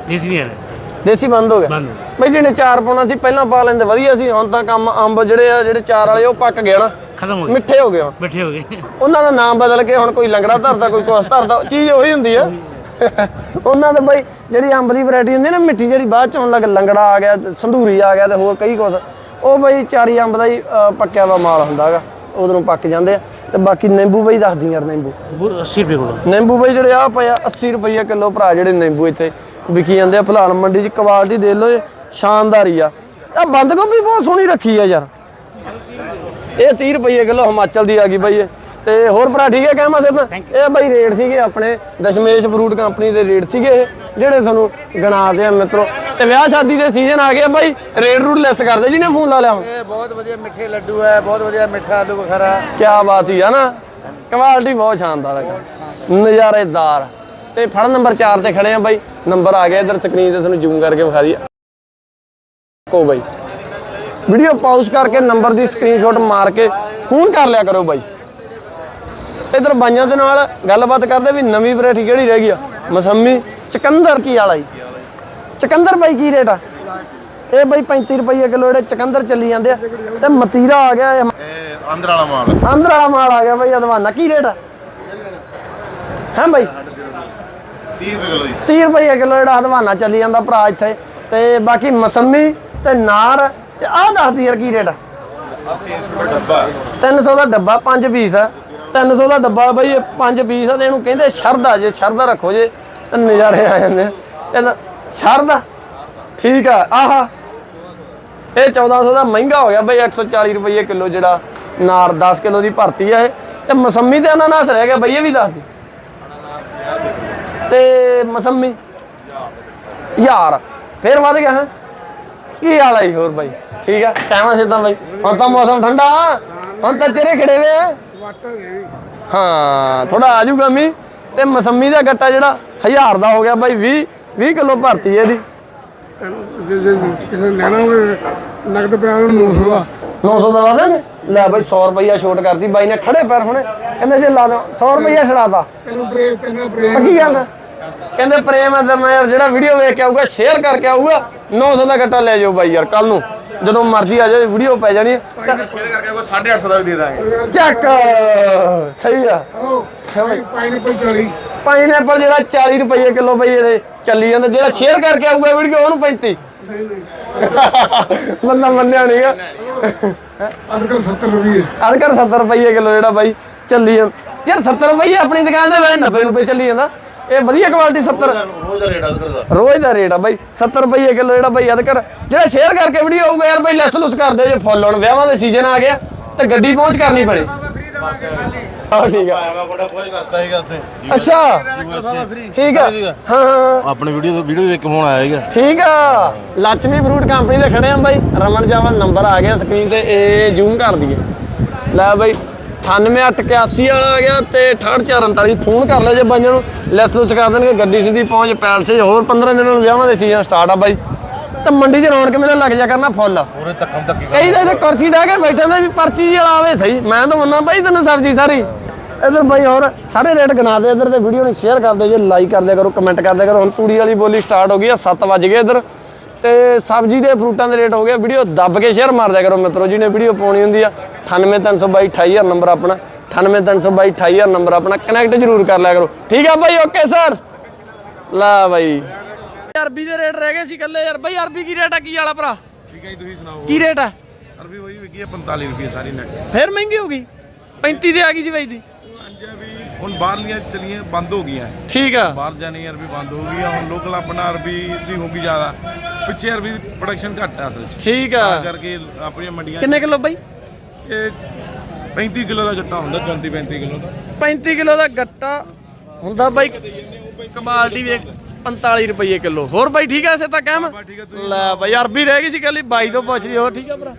ਦੇਸੀ ਨਹੀਂ ਆ ਰਿਹਾ ਦੇਸੀ ਬੰਦ ਹੋ ਗਿਆ। ਬੰਦ ਬਈ ਜਿਹਨੇ ਚਾਰ ਪਾਉਣਾ ਸੀ ਪਹਿਲਾਂ ਪਾ ਲੈਂਦੇ ਵਧੀਆ ਸੀ। ਹੁਣ ਤਾਂ ਕੰਮ ਅੰਬ ਜਿਹੜੇ ਆ ਜਿਹੜੇ ਚਾਰ ਵਾਲੇ ਉਹ ਪੱਕ ਗਏ ਨਾ। ਖਤਮ ਹੋ ਗਿਆ ਮਿੱਠੇ ਹੋ ਗਏ ਹੁਣ। ਬੈਠੇ ਹੋ ਗਏ। ਉਹਨਾਂ ਦਾ ਨਾਮ ਬਦਲ ਕੇ ਹੁਣ ਕੋਈ ਲੰਗੜਾ ਧਰਦਾ ਕੋਈ ਕੁਛ ਧਰਦਾ ਚੀਜ਼ ਉਹੀ ਹੁੰਦੀ ਆ। ਉਹਨਾਂ ਦੇ ਬਈ ਜਿਹੜੀ ਅੰਬ ਦੀ ਵੈਰਾਈਟੀ ਹੁੰਦੀ ਨਾ ਮਿੱਠੀ ਜਿਹੜੀ ਬਾਅਦ ਚ ਆਉਣ ਲੱਗ ਲੰਗੜਾ ਆ ਗਿਆ ਸੰਧੂਰੀ ਆ ਗਿਆ ਤੇ ਹੋਰ ਕਈ ਕੁਛ। ਉਹ ਬਈ ਚਾਰੀ ਅੰਬ ਦਾ ਹੀ ਪੱਕਿਆ ਵਾ ਮਾਲ ਹੁੰਦਾਗਾ ਉਧਰੋਂ ਪੱਕ ਜਾਂਦੇ ਆ। ਤੇ ਬਾਕੀ ਨਿੰਬੂ ਬਈ ਦੱਸ ਦੀ ਯਾਰ ਨਿੰਬੂ। 80 ਰੁਪਏ ਕੋਲ। ਨਿੰਬੂ ਬਈ ਜਿਹੜੇ ਆ ਪਏ ਆ 80 ਰੁਪਏ ਕਿਲੋ ਭਰਾ ਜਿਹੜੇ ਨਿੰਬੂ ਇੱਥੇ ਵਿਕੀ ਜਾਂਦੇ ਆ ਭਲਾਲ ਮੰਡੀ 'ਚ ਕੁਆਲਿਟੀ ਦੇ ਲਓ ਇਹ ਸ਼ਾਨਦਾਰ ਆ। ਆ ਬੰਦ ਗੋਭੀ ਬਹੁਤ ਸੋਹਣੀ ਰੱਖੀ ਆ ਯਾਰ। ਇਹ 30 ਰੁਪਏ ਕਿਲੋ ਹਿਮਾਚਲ ਦੀ ਆ ਗਈ ਬਾਈ ਇਹ। ਤੇ ਹੋਰ ਭਰਾ ਠੀਕ ਹੈ ਕਹਿਮਾ ਸਿਰ ਇਹ ਬਾਈ ਰੇਟ ਸੀਗੇ ਆਪਣੇ ਦਸ਼ਮੇਸ਼ ਫਰੂਟ ਕੰਪਨੀ ਦੇ ਰੇਟ ਸੀਗੇ ਇਹ, ਜਿਹੜੇ ਤੁਹਾਨੂੰ ਗਣਾਦੇ ਆ ਮਿੱਤਰੋ। ਤੇ ਵਿਆਹ ਸ਼ਾਦੀ ਦੇ ਸੀਜ਼ਨ ਆ ਗਏ ਆ ਬਾਈ ਰੇਟ ਰੂਟ ਲੈਸ ਕਰਦੇ ਜਿਹਨੇ ਫੋਨ ਲਾ ਲਿਆ ਹੁਣ। ਇਹ ਬਹੁਤ ਵਧੀਆ ਮਿੱਠੇ ਲੱਡੂ ਹੈ ਬਹੁਤ ਵਧੀਆ ਮਿੱਠਾ ਆਲੂ ਬੁਖਾਰਾ। ਕੀ ਬਾਤ ਹੀ ਆ ਨਾ। ਕੁਆਲਿਟੀ ਬਹੁਤ ਸ਼ਾਨਦਾਰ ਹੈ। ਨਜ਼ਾਰੇਦਾਰ। ਤੇ ਫੜ ਨੰਬਰ 4 ਤੇ ਖੜੇ ਆ ਬਾਈ। ਨੰਬਰ ਆ ਗਿਆ ਇਧਰ ਸਕਰੀਨ ਤੇ ਤੁਹਾਨੂੰ ਜ਼ੂਮ ਕਰਕੇ ਵਿਖਾ ਦਈਏ। ਕੋ ਬਾਈ। ਵੀਡੀਓ ਪਾਉਜ਼ ਕਰਕੇ ਨੰਬਰ ਦੀ ਸਕਰੀਨਸ਼ਾਟ ਮਾਰ ਕੇ ਫੋਨ ਕਰ ਲਿਆ ਕਰੋ ਬਾਈ। ਇਧਰ ਬਾਈਆਂ ਦੇ ਨਾਲ ਗੱਲਬਾਤ ਕਰਦੇ ਵੀ ਨਵੀਂ ਵੈਰਾਈਟੀ ਕਿਹੜੀ ਰਹਿ ਗਈ ਆ? ਮਸੰਮੀ ਚਕੰਦਰ ਕੀ ਵਾਲਾ ਜੀ? ਚਕੰਦਰ ਬਾਈ ਕੀ ਰੇਟ ਆ? ਇਹ ਬਾਈ 35 ਰੁਪਏ ਕਿਲੋ ਜਿਹੜੇ ਚਕੰਦਰ ਚੱਲੀ ਜਾਂਦੇ ਆ। ਤੇ ਮਤੀਰਾ ਆ ਗਿਆ ਇਹ। ਅੰਦਰ ਵਾਲਾ ਮਾਲ। ਅੰਦਰ ਵਾਲਾ ਮਾਲ ਆ ਗਿਆ ਬਈ ਅਦਵਾਨਾ। ਕੀ ਰੇਟ ਆ? ਹੈ ਬਈ? 30 ਰੁਪਏ ਕਿਲੋ ਜੀ। 30 ਰੁਪਏ ਕਿਲੋ ਜਿਹੜਾ ਅਦਵਾਨਾ ਚੱਲੀ ਜਾਂਦਾ ਭਰਾ ਇੱਥੇ। ਤੇ ਬਾਕੀ ਮਸੰਮੀ ਤੇ ਨਾਰ ਤੇ ਆਹ ਦੱਸਦੀ ਯਾਰ ਕੀ ਰੇਟ ਆ? 300 ਦਾ ਡੱਬਾ 5 ਪੀਸ ਆ। 300 ਦਾ ਡੱਬਾ ਬਈ ਇਹ 5 ਪੀਸ ਆ ਤੇ ਇਹਨੂੰ ਕਹਿੰਦੇ ਸ਼ਰਦਾ ਜੇ ਸ਼ਰਦਾ ਰੱਖੋ ਜੇ ਤੇ ਨਜ਼ਾਰੇ ਆ ਜਾਂਦੇ ਆ। ਇਹ ਸ਼ਰਦਾ? ਠੀਕ ਆ, ਆਹਾ। ਇਹ 1400 ਦਾ ਮਹਿੰਗਾ ਹੋ ਗਿਆ ਬਈ 140 ਰੁਪਏ ਕਿਲੋ ਜਿਹੜਾ ਨਾਰ 10 ਕਿਲੋ ਦੀ ਭਰਤੀ ਆ ਇਹ। ਤੇ ਮਸੰਮੀ ਤੇ ਅਨਾਨਾਸ ਰਹਿ ਗਿਆ ਬਈ, ਇਹ ਵੀ ਦੱਸ ਦੇ। ਤੇ ਮਸੰਮੀ? ਯਾਰ ਫੇਰ ਵੱਧ ਗਿਆ, ਹੈ? ਕੀ ਹਾਲ ਹੈ ਹੋਰ ਬਾਈ? ਠੀਕ ਆ? ਕਹਿਣਾ ਸਿੱਧਾ ਬਾਈ। ਹੁਣ ਤਾਂ ਮੌਸਮ ਠੰਡਾ। ਹੁਣ ਤਾਂ ਚਿਹਰੇ ਖੜੇ ਵੇ ਹਾਂ ਥੋੜਾ ਆ ਜੂਗਾ ਮੀ ਤੇ ਮਸੰਮੀ ਦਾ ਗੱਟਾ ਜਿਹੜਾ 1000 ਦਾ ਹੋ ਗਿਆ ਬਾਈ 20 20 ਕਿਲੋ ਭਰਤੀ ਹੈ ਇਹਦੀ। ਜੇ ਜੇ ਕਿਸੇ ਨੇ ਲੈਣਾ ਹੋਵੇ ਨਗਦ ਪਿਆ ਨੂੰ 900 ਦਾ। 900 ਦਾ ਲਾ ਦਾਂਗੇ ਲੈ ਬਾਈ 100 ਰੁਪਈਆ ਛੋਟ ਕਰਦੀ ਬਾਈ ਨੇ ਖੜੇ ਪੈਰ ਹੁਣੇ। ਕਹਿੰਦੇ ਜੇ ਲਾ ਦੋ 100 ਰੁਪਈਆ ਛੜਾਤਾ ਤੈਨੂੰ ਪ੍ਰੇਮ ਤੈਨੂੰ ਪ੍ਰੇਮ ਕੀ ਕਹਿੰਦਾ ਕਹਿੰਦੇ ਪ੍ਰੇਮ ਹੈ ਤਾਂ ਮੈਂ ਯਾਰ ਜਿਹੜਾ ਵੀਡੀਓ ਵੇਖ ਕੇ ਆਊਗਾ ਸ਼ੇਅਰ ਕਰਕੇ ਆਊਗਾ। 900 ਦਾ ਗੱਟਾ ਲੈ ਜਾਓ ਬਾਈ ਯਾਰ ਕੱਲ ਨੂੰ। ਜਦੋਂ ਮਰਜ਼ੀ ਆ ਜਾਓ ਵੀਡੀਓ ਪੈ ਜਾਣੀ ਹੈ। ਸ਼ੇਅਰ ਕਰਕੇ ਕੋਈ 850 ਦਾ ਵੀ ਦੇ ਦਾਂਗੇ। ਚੱਕ! ਸਹੀ ਆ। ਚਲੀ ਪਾਈਨਐਪਲ ਜਿਹੜਾ 40 ਰੁਪਏ ਕਿਲੋ ਬਈ ਇਹਦੇ ਚੱਲੀ ਜਾਂਦਾ ਜਿਹੜਾ ਸ਼ੇਅਰ ਕਰਕੇ ਆਊਗਾ ਵੀਡੀਓ ਉਹਨੂੰ 35 ਬੰਦਾ ਮੰਨਿਆ ਨਹੀਂਗਾ ਅਦਕਰ 70 ਰੁਪਏ। ਅਦਕਰ 70 ਰੁਪਏ ਕਿਲੋ ਜਿਹੜਾ ਬਾਈ ਚੱਲੀ ਜਾਂਦਾ। ਯਾਰ 70 ਰੁਪਏ ਆਪਣੀ ਦੁਕਾਨ ਦੇ ਵੇ 90 ਰੁਪਏ ਚੱਲੀ ਜਾਂਦਾ। ਇਹ ਵਧੀਆ ਕੁਆਲਿਟੀ 70 ਰੋਜ਼ ਦਾ ਰੇਟ ਆ ਦਾ ਰੋਜ਼ ਦਾ ਰੇਟ ਆ ਬਾਈ 70 ਰੁਪਏ ਕਿਲੋ ਜਿਹੜਾ ਬਾਈ ਅਦਕਰ। ਜਿਹੜਾ ਸ਼ੇਅਰ ਕਰਕੇ ਵੀਡੀਓ ਆਊਗਾ ਯਾਰ ਬਾਈ ਲੈਸ ਲੁਸ ਕਰ ਦਿਓ ਜੇ ਫੁੱਲ ਹੁਣ ਵਿਆਹਾਂ ਦਾ ਸੀਜ਼ਨ ਆ ਗਿਆ ਤੇ ਗੱਡੀ ਪਹੁੰਚ ਕਰਨੀ ਪੈਣੀ। ਹਾਂ ਠੀਕ ਆ। ਆਇਆ ਬੜਾ ਕੁਝ ਕਰਤਾ ਹੈਗਾ ਉੱਥੇ। ਅੱਛਾ। ਠੀਕ ਆ। ਹਾਂ ਹਾਂ ਆਪਣੀ ਵੀਡੀਓ ਤੋਂ ਵੀਡੀਓ ਦੇਖ ਕੇ ਫੋਨ ਆਇਆ ਹੈਗਾ ਠੀਕ ਆ। ਲక్ష్ਮੀ ਫਰੂਟ ਕੰਪਨੀ ਦੇ ਖੜੇ ਆ ਬਾਈ। ਰਮਨ ਜਾਵਲ ਨੰਬਰ ਆ ਗਿਆ ਸਕਰੀਨ ਤੇ ਇਹ ਜ਼ੂਮ ਕਰ ਦਈਏ। ਲੈ ਬਾਈ 9881 ਵਾਲਾ ਆ ਗਿਆ ਤੇ 68439 ਫੋਨ ਕਰ ਲਿਓ ਜੇ ਬਾਈਆਂ ਨੂੰ। ਲੈਸ ਲੁਸ ਕਰ ਦੇਣਗੇ ਗੱਡੀ ਸਿੱਧੀ ਪਹੁੰਚ ਪੈਲਸੇ 'ਚ ਹੋਰ 15 ਦਿਨਾਂ ਨੂੰ ਵਿਆਹਾਂ ਦੇ ਸੀਜ਼ਨ ਸਟਾਰਟ ਆ ਬਾਈ। ਤੇ ਮੰਡੀ 'ਚ ਰੌਣਕ ਮੇਲਾ ਲੱਗ ਜਾ ਕਰਨਾ ਫੁੱਲ। ਪੂਰੇ ਧੱਕਮ ਧੱਕੀ ਕਈ ਤਾਂ ਇੱਥੇ ਕੁਰਸੀ ਢਾ ਕੇ ਬੈਠੇ ਨੇ ਵੀ ਪਰਚੀ ਵਾਲਾ ਆਵੇ ਸਹੀ। ਮੈਂ ਤਾਂ ਮੰਨਾਂ ਬਾਈ ਤੈਨੂੰ ਸਬਜ਼ੀ ਸਾਰੀ। ਇਧਰ ਬਾਈ ਹੋਰ ਸਾਰੇ ਰੇਟ ਗਿਣਾ ਦੇ ਇਧਰ ਤੇ ਵੀਡੀਓ ਨੂੰ ਸ਼ੇਅਰ ਕਰ ਦਿਓ ਜੇ ਲਾਈਕ ਕਰ ਦਿਆ ਕਰੋ ਕਮੈਂਟ ਕਰ ਦਿਆ ਕਰੋ। ਹੁਣ ਤੂੜੀ ਵਾਲੀ ਬੋਲੀ ਸਟਾਰਟ ਹੋ ਗਈ ਆ 7 ਵਜ ਗਏ ਇਧਰ। ਤੇ ਸਬਜ਼ੀ ਦੇ ਫਰੂਟਾਂ ਦੇ ਰੇਟ ਹੋ ਗਏ ਵੀਡੀਓ ਦੱਬ ਕੇ ਸ਼ੇਅਰ ਮਾਰ ਦਿਆ ਕਰੋ ਮਿੱਤਰੋ ਜਿਹਨੇ ਵੀਡੀਓ ਪਾਉਣੀ ਹੁੰਦੀ ਆ 98322 28000 ਨੰਬਰ ਆਪਣਾ 98322 28000 ਨੰਬਰ ਆਪਣਾ ਕਨੈਕਟ ਜ਼ਰੂਰ ਕਰ ਲਿਆ ਕਰੋ। ਠੀਕ ਆ ਬਾਈ ਓਕੇ ਸਰ ਲਾ ਬਾਈ। ਅਰਬੀ ਦੇ ਰੇਟ ਰਹਿ ਗਏ ਸੀ ਕੱਲੇ ਯਾਰ ਬਾਈ ਅਰਬੀ ਕੀ ਰੇਟ ਆ ਕੀ ਵਾਲਾ ਭਰਾ? ਠੀਕ ਹੈ ਜੀ ਤੁਸੀਂ ਸੁਣਾਓ ਕੀ ਰੇਟ ਆ? ਅਰਬੀ ਹੋਈ ਵਿਕੀ ਹੈ 45 ਰੁਪਏ ਸਾਰੀ ਨੈਟ ਫੇਰ ਮਹਿੰਗੀ ਹੋ ਗਈ। 35 ਤੇ ਆ ਗਈ ਸੀ ਬਾਈ ਦੀ। ਅੰਜਾ ਵੀ ਹੁਣ ਬਾਹਰਲੀਆਂ ਚਲੀਆਂ ਬੰਦ ਹੋ ਗਈਆਂ। ਠੀਕ ਆ। ਬਾਹਰ ਜਾਣੀ ਅਰਬੀ ਬੰਦ ਹੋ ਗਈ ਆ ਹੁਣ ਲੋਕਲ ਆਪਣਾ ਅਰਬੀ ਦੀ ਹੋ ਗਈ ਜ਼ਿਆਦਾ। ਪਿੱਛੇ ਅਰਬੀ ਦੀ ਪ੍ਰੋਡਕਸ਼ਨ ਘੱਟ ਆ ਅਸਲ 'ਚ। ਠੀਕ ਆ। ਤਾਂ ਕਰਕੇ ਆਪਣੀਆਂ ਮੰਡੀਆਂ 'ਚ ਕਿੰਨੇ ਕਿਲੋ ਬਾਈ? ਇਹ 35 ਕਿਲੋ ਦਾ ਗੱਟਾ ਹੁੰਦਾ 34 35 ਕਿਲੋ ਦਾ। 35 ਕਿਲੋ ਦਾ ਗੱਟਾ ਹੁੰਦਾ ਬਾਈ। ਕਮਾਲਟੀ ਵੇਖ 45 ਰੁਪਏ ਕਿਲੋ। ਹੋਰ ਬਾਈ ਠੀਕ ਆ ਇਸੇ ਤਾਂ ਕਹਿਮ ਲੈ ਬਾਈ ਅਰਬੀ ਰਹਿ ਗਈ ਸੀ ਕੱਲੀ ਬਾਈ ਤੋਂ ਪੁੱਛਦੀ ਹੋਰ ਠੀਕ ਆ ਭਰਾ?